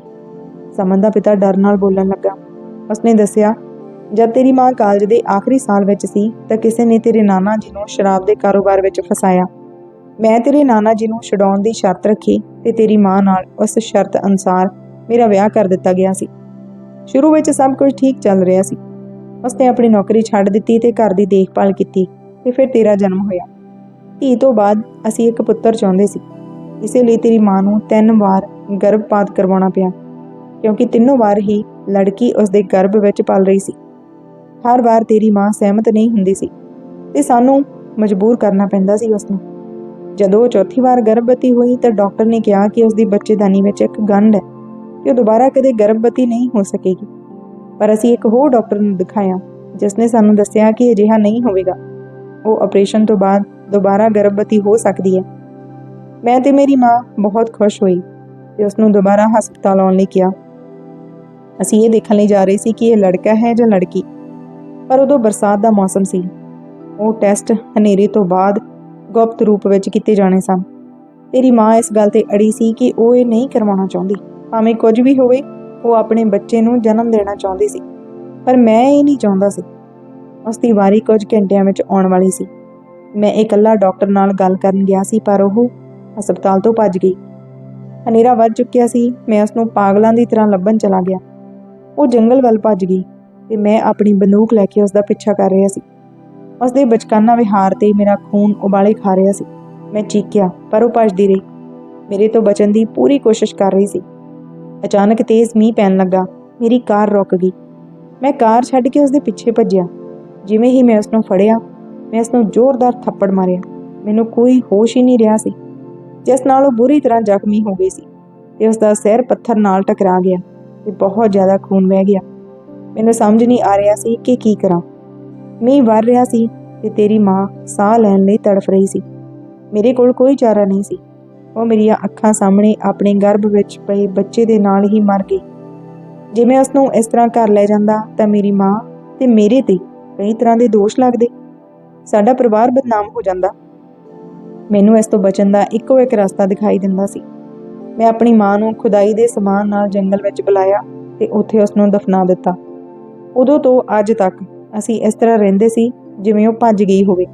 ਸਮਨ ਦਾ ਪਿਤਾ ਡਰ ਨਾਲ ਬੋਲਣ ਲੱਗਾ। ਉਸਨੇ ਦੱਸਿਆ, ਜਦ ਤੇਰੀ ਮਾਂ ਕਾਲਜ ਦੇ ਆਖਰੀ ਸਾਲ ਵਿੱਚ ਸੀ ਤਾਂ ਕਿਸੇ ਨੇ ਤੇਰੇ ਨਾਨਾ ਜੀ ਨੂੰ ਸ਼ਰਾਬ ਦੇ ਕਾਰੋਬਾਰ ਵਿੱਚ ਫਸਾਇਆ। ਮੈਂ ਤੇਰੇ ਨਾਨਾ ਜੀ ਨੂੰ ਛਡਾਉਣ ਦੀ ਸ਼ਰਤ ਰੱਖੀ ਤੇ ਤੇਰੀ ਮਾਂ ਨਾਲ ਉਸ ਸ਼ਰਤ ਅਨੁਸਾਰ ਮੇਰਾ ਵਿਆਹ ਕਰ ਦਿੱਤਾ ਗਿਆ ਸੀ। ਸ਼ੁਰੂ ਵਿੱਚ ਸਭ ਕੁਝ ਠੀਕ ਚੱਲ ਰਿਹਾ ਸੀ। ਉਸਨੇ ਆਪਣੀ ਨੌਕਰੀ ਛੱਡ ਦਿੱਤੀ ਤੇ ਘਰ ਦੀ ਦੇਖਭਾਲ ਕੀਤੀ ਤੇ ਫਿਰ ਤੇਰਾ ਜਨਮ ਹੋਇਆ। ਧੀ ਤੋਂ ਬਾਅਦ ਅਸੀਂ ਇੱਕ ਪੁੱਤਰ ਚਾਹੁੰਦੇ ਸੀ। ਇਸੇ ਲਈ ਤੇਰੀ ਮਾਂ ਨੂੰ ਤਿੰਨ ਵਾਰ ਗਰਭਪਾਤ ਕਰਵਾਉਣਾ ਪਿਆ, ਕਿਉਂਕਿ ਤਿੰਨੋਂ ਵਾਰ ਹੀ ਲੜਕੀ ਉਸ ਦੇ ਗਰਭ ਵਿੱਚ ਪਲ ਰਹੀ ਸੀ। ਹਰ ਵਾਰ ਤੇਰੀ ਮਾਂ ਸਹਿਮਤ ਨਹੀਂ ਹੁੰਦੀ ਸੀ ਤੇ ਸਾਨੂੰ ਮਜਬੂਰ ਕਰਨਾ ਪੈਂਦਾ ਸੀ ਉਸ ਨੂੰ ਜਦੋਂ ਉਹ ਚੌਥੀ ਵਾਰ ਗਰਭਵਤੀ ਹੋਈ ਤਾਂ ਡਾਕਟਰ ਨੇ ਕਿਹਾ ਕਿ ਉਸ ਦੀ ਬੱਚੇਦਾਨੀ ਵਿੱਚ ਇੱਕ ਗੰਢ ਹੈ ਕਿ ਉਹ ਦੁਬਾਰਾ ਕਦੇ ਗਰਭਵਤੀ ਨਹੀਂ ਹੋ ਸਕੇਗੀ। ਪਰ ਅਸੀਂ ਇੱਕ ਹੋਰ ਡਾਕਟਰ ਨੂੰ ਦਿਖਾਇਆ, ਜਿਸ ਨੇ ਸਾਨੂੰ ਦੱਸਿਆ ਕਿ ਅਜਿਹਾ ਨਹੀਂ ਹੋਵੇਗਾ। ਉਹ ਆਪਰੇਸ਼ਨ ਤੋਂ ਬਾਅਦ ਦੁਬਾਰਾ ਗਰਭਵਤੀ ਹੋ ਸਕਦੀ ਹੈ। ਮੈਂ ਤੇ ਮੇਰੀ ਮਾਂ ਬਹੁਤ ਖੁਸ਼ ਹੋਈ ਤੇ ਉਸ ਨੂੰ ਦੁਬਾਰਾ ਹਸਪਤਾਲ ਆਉਣ ਲਈ ਕਿਹਾ। ਅਸੀਂ ਇਹ ਦੇਖਣ ਲਈ ਜਾ ਰਹੇ ਸੀ ਕਿ ਇਹ ਲੜਕਾ ਹੈ ਜਾਂ ਲੜਕੀ, ਪਰ ਉਦੋਂ ਬਰਸਾਤ ਦਾ ਮੌਸਮ ਸੀ। ਉਹ ਟੈਸਟ ਹਨੇਰੇ ਤੋਂ ਬਾਅਦ ਗੁਪਤ ਰੂਪ ਵਿੱਚ ਕੀਤੇ ਜਾਣੇ ਸਨ। ਤੇਰੀ ਮਾਂ ਇਸ ਗੱਲ ਤੇ ਅੜੀ ਸੀ ਕਿ ਉਹ ਇਹ ਨਹੀਂ ਕਰਵਾਉਣਾ ਚਾਹੁੰਦੀ। ਭਾਵੇਂ ਕੁਝ ਵੀ ਹੋਵੇ, ਉਹ ਆਪਣੇ ਬੱਚੇ ਨੂੰ ਜਨਮ ਦੇਣਾ ਚਾਹੁੰਦੀ ਸੀ। ਪਰ ਮੈਂ ਇਹ ਨਹੀਂ ਚਾਹੁੰਦਾ ਸੀ। ਉਸ ਦੀ ਵਾਰੀ ਕੁਝ ਘੰਟਿਆਂ ਵਿੱਚ ਆਉਣ ਵਾਲੀ ਸੀ। ਮੈਂ ਇਕੱਲਾ ਡਾਕਟਰ ਨਾਲ ਗੱਲ ਕਰਨ ਗਿਆ ਸੀ, ਪਰ ਉਹ ਹਸਪਤਾਲ ਤੋਂ ਭੱਜ ਗਈ। ਹਨੇਰਾ ਵੱਜ ਚੁੱਕਿਆ ਸੀ। ਮੈਂ ਉਸ ਨੂੰ ਪਾਗਲਾਂ ਦੀ ਤਰ੍ਹਾਂ ਲੱਭਣ ਚਲਾ ਗਿਆ। ਉਹ ਜੰਗਲ ਵੱਲ ਭੱਜ ਗਈ ਤੇ ਮੈਂ ਆਪਣੀ ਬੰਦੂਕ ਲੈ ਕੇ ਉਸ ਦਾ ਪਿੱਛਾ ਕਰ ਰਿਹਾ ਸੀ। ਉਸ ਦੇ ਬਚਕਾਨਾ ਵਿਹਾਰ ਤੇ ਮੇਰਾ ਖੂਨ ਉਬਾਲੇ ਖਾ ਰਿਹਾ ਸੀ। ਮੈਂ ਚੀਕਿਆ, ਪਰ ਉਹ ਭੱਜਦੀ ਰਹੀ। ਮੇਰੇ ਤੋਂ ਬਚਣ ਦੀ ਪੂਰੀ ਕੋਸ਼ਿਸ਼ ਕਰ ਰਹੀ ਸੀ। ਅਚਾਨਕ ਤੇਜ਼ ਮੀਂਹ ਪੈਣ ਲੱਗਾ। ਮੇਰੀ ਕਾਰ ਰੁਕ ਗਈ। ਮੈਂ ਕਾਰ ਛੱਡ ਕੇ ਉਸ ਦੇ ਪਿੱਛੇ ਭੱਜਿਆ। ਜਿਵੇਂ ਹੀ ਮੈਂ ਉਸ ਨੂੰ ਫੜਿਆ, ਮੈਂ ਉਸ ਨੂੰ ਜ਼ੋਰਦਾਰ ਥੱਪੜ ਮਾਰਿਆ। ਮੈਨੂੰ ਕੋਈ ਹੋਸ਼ ਹੀ ਨਹੀਂ ਰਿਹਾ ਸੀ, ਜਿਸ ਨਾਲ ਉਹ ਬੁਰੀ ਤਰ੍ਹਾਂ ਜ਼ਖਮੀ ਹੋ ਗਈ ਸੀ ਤੇ ਉਸ ਦਾ ਸਿਰ ਪੱਥਰ ਨਾਲ ਟਕਰਾ ਗਿਆ ਤੇ ਬਹੁਤ ਜ਼ਿਆਦਾ ਖੂਨ ਵਹਿ ਗਿਆ। ਮੈਨੂੰ ਸਮਝ ਨਹੀਂ ਆ ਰਿਹਾ ਸੀ ਕਿ ਕੀ ਕਰਾਂ। ਮੀਂਹ ਵਰ ਰਿਹਾ ਸੀ ਤੇ ਤੇਰੀ ਮਾਂ ਸਾਹ ਲੈਣ ਲਈ ਤੜਫ ਰਹੀ ਸੀ। ਮੇਰੇ ਕੋਲ ਕੋਈ ਚਾਰਾ ਨਹੀਂ ਸੀ। ਉਹ ਮੇਰੀਆਂ ਅੱਖਾਂ ਸਾਹਮਣੇ ਆਪਣੇ ਗਰਭ ਵਿੱਚ ਪਏ ਬੱਚੇ ਦੇ ਨਾਲ ਹੀ ਮਰ ਗਈ। ਜੇ ਮੈਂ ਉਸ ਨੂੰ ਇਸ ਤਰ੍ਹਾਂ ਘਰ ਲੈ ਜਾਂਦਾ ਤਾਂ ਮੇਰੀ ਮਾਂ ਤੇ ਮੇਰੇ ਤੇ ਕਈ ਤਰ੍ਹਾਂ ਦੇ ਦੋਸ਼ ਲੱਗਦੇ। ਸਾਡਾ ਪਰਿਵਾਰ ਬਦਨਾਮ ਹੋ ਜਾਂਦਾ। ਮੈਨੂੰ ਇਸ ਤੋਂ ਬਚਣ ਦਾ ਇੱਕੋ ਇੱਕ ਰਸਤਾ ਦਿਖਾਈ ਦਿੰਦਾ ਸੀ। ਮੈਂ ਆਪਣੀ ਮਾਂ ਨੂੰ ਖੁਦਾਈ ਦੇ ਸਮਾਨ ਨਾਲ ਜੰਗਲ ਵਿੱਚ ਬੁਲਾਇਆ ਤੇ ਉੱਥੇ ਉਸ ਨੂੰ ਦਫਨਾ ਦਿੱਤਾ। ਉਦੋਂ ਤੋਂ ਅੱਜ ਤੱਕ ਅਸੀਂ ਇਸ ਤਰ੍ਹਾਂ ਰਹਿੰਦੇ ਸੀ ਜਿਵੇਂ ਉਹ ਭੱਜ ਗਈ ਹੋਵੇ।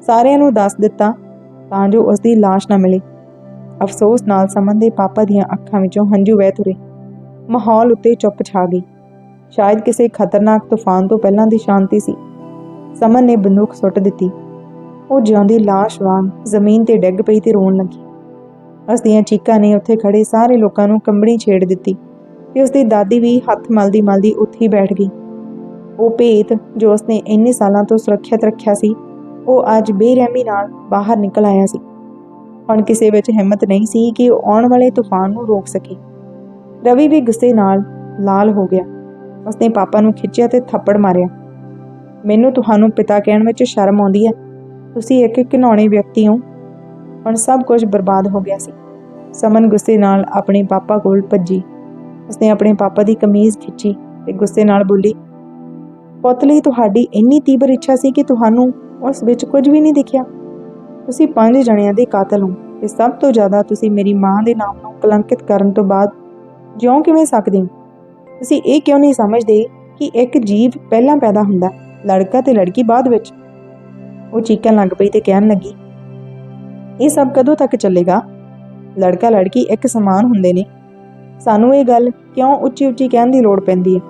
ਸਾਰਿਆਂ ਨੂੰ ਦੱਸ ਦਿੱਤਾ ਤਾਂ ਜੋ ਉਸ ਦੀ ਲਾਸ਼ ਨਾ ਮਿਲੇ। ਅਫਸੋਸ ਨਾਲ ਸਮਨ ਦੇ ਪਾਪਾ ਦੀਆਂ ਅੱਖਾਂ ਵਿੱਚੋਂ ਹੰਝੂ ਵਹਿ ਤੁਰੇ। ਮਾਹੌਲ ਉੱਤੇ ਚੁੱਪ ਛਾ ਗਈ। ਸ਼ਾਇਦ ਕਿਸੇ ਖਤਰਨਾਕ ਤੂਫਾਨ ਤੋਂ ਪਹਿਲਾਂ ਦੀ ਸ਼ਾਂਤੀ ਸੀ। ਸਮਨ ਨੇ ਬੰਦੂਕ ਸੁੱਟ ਦਿੱਤੀ। ਉਹ ਜਿਉਂਦੀ ਲਾਸ਼ ਵਾਂਗ ਜ਼ਮੀਨ ਤੇ ਡਿੱਗ ਪਈ ਤੇ ਰੋਣ ਲੱਗੀ। ਉਸ ਦੀਆਂ ਚੀਕਾਂ ਨੇ ਉੱਥੇ ਖੜੇ ਸਾਰੇ ਲੋਕਾਂ ਨੂੰ ਕੰਬਣੀ ਛੇੜ ਦਿੱਤੀ ਤੇ ਉਸ ਦੀ ਦਾਦੀ ਵੀ ਹੱਥ ਮਲਦੀ ਮਲਦੀ ਉੱਥੇ ਹੀ ਬੈਠ ਗਈ। ਉਹ ਭੇਤ ਜੋ ਉਸਨੇ ਇੰਨੇ ਸਾਲਾਂ ਤੋਂ ਸੁਰੱਖਿਅਤ ਰੱਖਿਆ ਸੀ, ਉਹ ਅੱਜ ਬੇਰਹਿਮੀ ਨਾਲ ਬਾਹਰ ਨਿਕਲ ਆਇਆ ਸੀ। ਹੁਣ ਕਿਸੇ ਵਿੱਚ ਹਿੰਮਤ ਨਹੀਂ ਸੀ ਕਿ ਉਹ ਆਉਣ ਵਾਲੇ ਤੂਫਾਨ ਨੂੰ ਰੋਕ ਸਕੇ। ਰਵੀ ਵੀ ਗੁੱਸੇ ਨਾਲ ਲਾਲ ਹੋ ਗਿਆ। ਉਸਨੇ ਪਾਪਾ ਨੂੰ ਖਿੱਚਿਆ ਤੇ ਥੱਪੜ ਮਾਰਿਆ। ਮੈਨੂੰ ਤੁਹਾਨੂੰ ਪਿਤਾ ਕਹਿਣ ਵਿੱਚ ਸ਼ਰਮ ਆਉਂਦੀ ਹੈ। ਤੁਸੀਂ ਇੱਕ ਘਿਨੌਣੇ ਵਿਅਕਤੀ ਹੋ ਹੁਣ ਸਭ ਕੁਝ ਬਰਬਾਦ ਹੋ ਗਿਆ ਸੀ। ਸਮਨ ਗੁੱਸੇ ਨਾਲ ਆਪਣੇ ਪਾਪਾ ਕੋਲ ਭੱਜੀ। ਉਸਨੇ ਆਪਣੇ ਪਾਪਾ ਦੀ ਕਮੀਜ਼ ਖਿੱਚੀ ਤੇ ਗੁੱਸੇ ਨਾਲ ਬੋਲੀ ਪੁੱਤ ਲਈ ਤੁਹਾਡੀ ਇੰਨੀ ਤੀਬਰ ਇੱਛਾ ਸੀ ਕਿ ਤੁਹਾਨੂੰ ਉਸ ਵਿੱਚ ਕੁਝ ਵੀ ਨਹੀਂ ਦਿਖਿਆ। ਤੁਸੀਂ ਪੰਜ ਜਣਿਆਂ ਦੇ ਕਾਤਲ ਹੋ ਤੇ ਸਭ ਤੋਂ ਜ਼ਿਆਦਾ ਤੁਸੀਂ ਮੇਰੀ ਮਾਂ ਦੇ ਨਾਮ ਨੂੰ ਕਲੰਕਿਤ ਕਰਨ ਤੋਂ ਬਾਅਦ ਜਿਉਂ ਕਿਵੇਂ ਸਕਦੇ ਹੋ? ਤੁਸੀਂ ਇਹ ਕਿਉਂ ਨਹੀਂ ਸਮਝਦੇ ਕਿ ਇੱਕ ਜੀਵ ਪਹਿਲਾਂ ਪੈਦਾ ਹੁੰਦਾ, ਲੜਕਾ ਤੇ ਲੜਕੀ ਬਾਅਦ ਵਿੱਚ? ਉਹ ਚੀਕਣ ਲੱਗ ਪਈ ਤੇ ਕਹਿਣ ਲੱਗੀ, ਇਹ ਸਭ ਕਦੋਂ ਤੱਕ ਚੱਲੇਗਾ? ਲੜਕਾ ਲੜਕੀ ਇੱਕ ਸਮਾਨ ਹੁੰਦੇ ਨੇ। ਸਾਨੂੰ ਇਹ ਗੱਲ ਕਿਉਂ ਉੱਚੀ ਉੱਚੀ ਕਹਿਣ ਦੀ ਲੋੜ ਪੈਂਦੀ ਹੈ?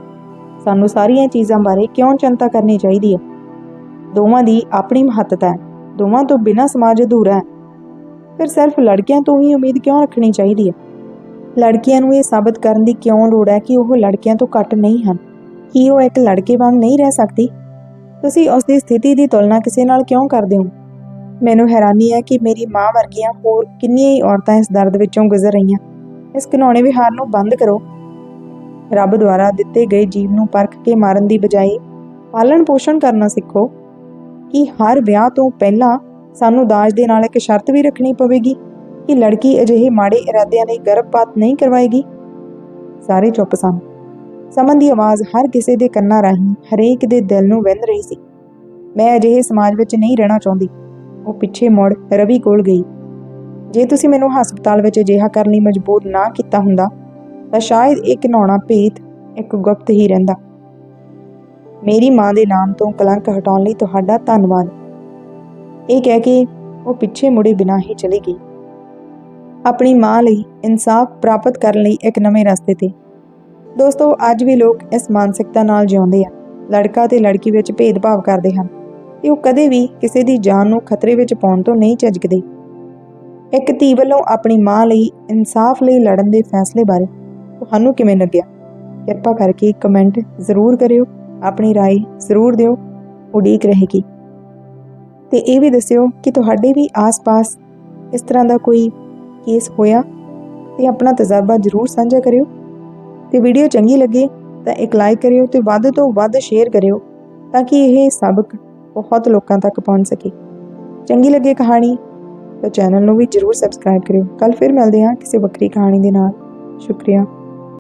ਸਾਨੂੰ ਸਾਰੀਆਂ ਚੀਜ਼ਾਂ ਬਾਰੇ ਕਿਉਂ ਚਿੰਤਾ ਕਰਨੀ ਚਾਹੀਦੀ ਹੈ? ਦੋਵਾਂ ਦੀ ਆਪਣੀ ਮਹੱਤਤਾ ਹੈ। ਦੋਵਾਂ ਤੋਂ ਬਿਨਾਂ ਸਮਾਜ ਅਧੂਰਾ ਹੈ। ਫਿਰ ਸਿਰਫ ਲੜਕਿਆਂ ਤੋਂ ਹੀ ਉਮੀਦ ਕਿਉਂ ਰੱਖਣੀ ਚਾਹੀਦੀ ਹੈ? ਲੜਕੀਆਂ ਨੂੰ ਇਹ ਸਾਬਤ ਕਰਨ ਦੀ ਕਿਉਂ ਲੋੜ ਹੈ ਕਿ ਉਹ ਲੜਕਿਆਂ ਤੋਂ ਘੱਟ ਨਹੀਂ ਹਨ? ਕੀ ਉਹ ਇੱਕ ਲੜਕੇ ਵਾਂਗ ਨਹੀਂ ਰਹਿ ਸਕਦੀ? ਤੁਸੀਂ ਉਸ ਦੀ ਸਥਿਤੀ ਦੀ ਤੁਲਨਾ ਕਿਸੇ ਨਾਲ ਕਿਉਂ ਕਰਦੇ ਹੋ? ਮੈਨੂੰ ਹੈਰਾਨੀ ਹੈ ਕਿ ਮੇਰੀ ਮਾਂ ਵਰਗੀਆਂ ਹੋਰ ਕਿੰਨੀਆਂ ਹੀ ਔਰਤਾਂ ਇਸ ਦਰਦ ਵਿੱਚੋਂ ਗੁਜ਼ਰ ਰਹੀਆਂ। ਇਸ ਘਿਨੌਣੇ ਵਿਹਾਰ ਨੂੰ ਬੰਦ ਕਰੋ। ਰੱਬ ਦੁਆਰਾ ਦਿੱਤੇ ਗਏ ਜੀਵ ਨੂੰ ਪਰਖ ਕੇ ਮਾਰਨ ਦੀ ਬਜਾਏ ਪਾਲਣ ਪੋਸ਼ਣ ਕਰਨਾ ਸਿੱਖੋ ਕਿ ਹਰ ਵਿਆਹ ਤੋਂ ਪਹਿਲਾਂ ਸਾਨੂੰ ਦਾਜ ਦੇ ਨਾਲ ਇੱਕ ਸ਼ਰਤ ਵੀ ਰੱਖਣੀ ਪਵੇਗੀ ਕਿ ਲੜਕੀ ਅਜਿਹੇ ਮਾੜੇ ਇਰਾਦਿਆਂ ਲਈ ਗਰਭਪਾਤ ਨਹੀਂ ਕਰਵਾਏਗੀ। ਸਾਰੇ ਚੁੱਪ ਸਨ। ਸਮਨ ਦੀ ਆਵਾਜ਼ ਹਰ ਕਿਸੇ ਦੇ ਕੰਨਾਂ ਰਾਹੀਂ ਹਰੇਕ ਦੇ ਦਿਲ ਨੂੰ ਵਿੰਨ ਰਹੀ ਸੀ। ਮੈਂ ਅਜਿਹੇ ਸਮਾਜ ਵਿੱਚ ਨਹੀਂ ਰਹਿਣਾ ਚਾਹੁੰਦੀ। ਉਹ ਪਿੱਛੇ ਮੁੜ ਰਵੀ ਕੋਲ ਗਈ। ਜੇ ਤੁਸੀਂ ਮੈਨੂੰ ਹਸਪਤਾਲ ਵਿੱਚ ਅਜਿਹਾ ਕਰਨ ਲਈ ਮਜਬੂਰ ਨਾ ਕੀਤਾ ਹੁੰਦਾ ਤਾਂ ਸ਼ਾਇਦ ਇਹ ਘਿਨਾਉਣਾ ਭੇਤ, ਇੱਕ ਗੁਪਤ ਹੀ ਰਹਿੰਦਾ। ਮੇਰੀ ਮਾਂ ਦੇ ਨਾਮ ਤੋਂ ਕਲੰਕ ਹਟਾਉਣ ਲਈ ਤੁਹਾਡਾ ਧੰਨਵਾਦ। ਇਹ ਕਹਿ ਕੇ ਉਹ ਪਿੱਛੇ ਮੁੜੇ ਬਿਨਾਂ ਹੀ ਚਲੀ ਗਈ। ਆਪਣੀ ਮਾਂ ਲਈ ਇਨਸਾਫ ਪ੍ਰਾਪਤ ਕਰਨ ਲਈ ਇੱਕ ਨਵੇਂ ਰਸਤੇ ਤੇ। ਦੋਸਤੋ, ਅੱਜ ਵੀ ਲੋਕ ਇਸ ਮਾਨਸਿਕਤਾ ਨਾਲ ਜਿਉਂਦੇ ਆ। ਲੜਕਾ ਤੇ ਲੜਕੀ ਵਿੱਚ ਭੇਦਭਾਵ ਕਰਦੇ ਹਨ ਤੇ ਉਹ ਕਦੇ ਵੀ ਕਿਸੇ ਦੀ ਜਾਨ ਨੂੰ ਖਤਰੇ ਵਿੱਚ ਪਾਉਣ ਤੋਂ ਨਹੀਂ ਝਿਜਕਦੇ। ਇੱਕ ਧੀ ਵੱਲੋਂ ਆਪਣੀ ਮਾਂ ਲਈ ਇਨਸਾਫ ਲਈ ਲੜਨ ਦੇ ਫੈਸਲੇ ਬਾਰੇ ਤੁਹਾਨੂੰ ਕਿਵੇਂ ਲੱਗਿਆ ਕਿਰਪਾ ਕਰਕੇ ਕਮੈਂਟ ਜ਼ਰੂਰ ਕਰਿਓ ਆਪਣੀ رائے ਜ਼ਰੂਰ ਦਿਓ ਉਡੀਕ ਰਹੇਗੀ ਤੇ ਇਹ ਵੀ ਦੱਸਿਓ ਕਿ ਤੁਹਾਡੇ ਵੀ ਆਸ-ਪਾਸ ਇਸ ਤਰ੍ਹਾਂ ਦਾ ਕੋਈ ਕੇਸ ਹੋਇਆ ਤੇ ਆਪਣਾ ਤਜਰਬਾ ਜ਼ਰੂਰ ਸਾਂਝਾ ਕਰਿਓ ਤੇ ਵੀਡੀਓ ਚੰਗੀ ਲੱਗੇ ਤਾਂ ਇੱਕ ਲਾਈਕ ਕਰਿਓ ਤੇ ਵੱਧ ਤੋਂ ਵੱਧ ਸ਼ੇਅਰ ਕਰਿਓ ਤਾਂ ਕਿ ਇਹ ਸਬਕ ਬਹੁਤ ਲੋਕਾਂ ਤੱਕ ਪਹੁੰਚ ਸਕੇ ਚੰਗੀ ਲੱਗੇ ਕਹਾਣੀ ਤਾਂ ਚੈਨਲ ਨੂੰ ਵੀ ਜ਼ਰੂਰ ਸਬਸਕ੍ਰਾਈਬ ਕਰਿਓ ਕੱਲ ਫਿਰ ਮਿਲਦੇ ਹਾਂ ਕਿਸੇ ਵੱਖਰੀ ਕਹਾਣੀ ਦੇ ਨਾਲ ਸ਼ੁਕਰੀਆ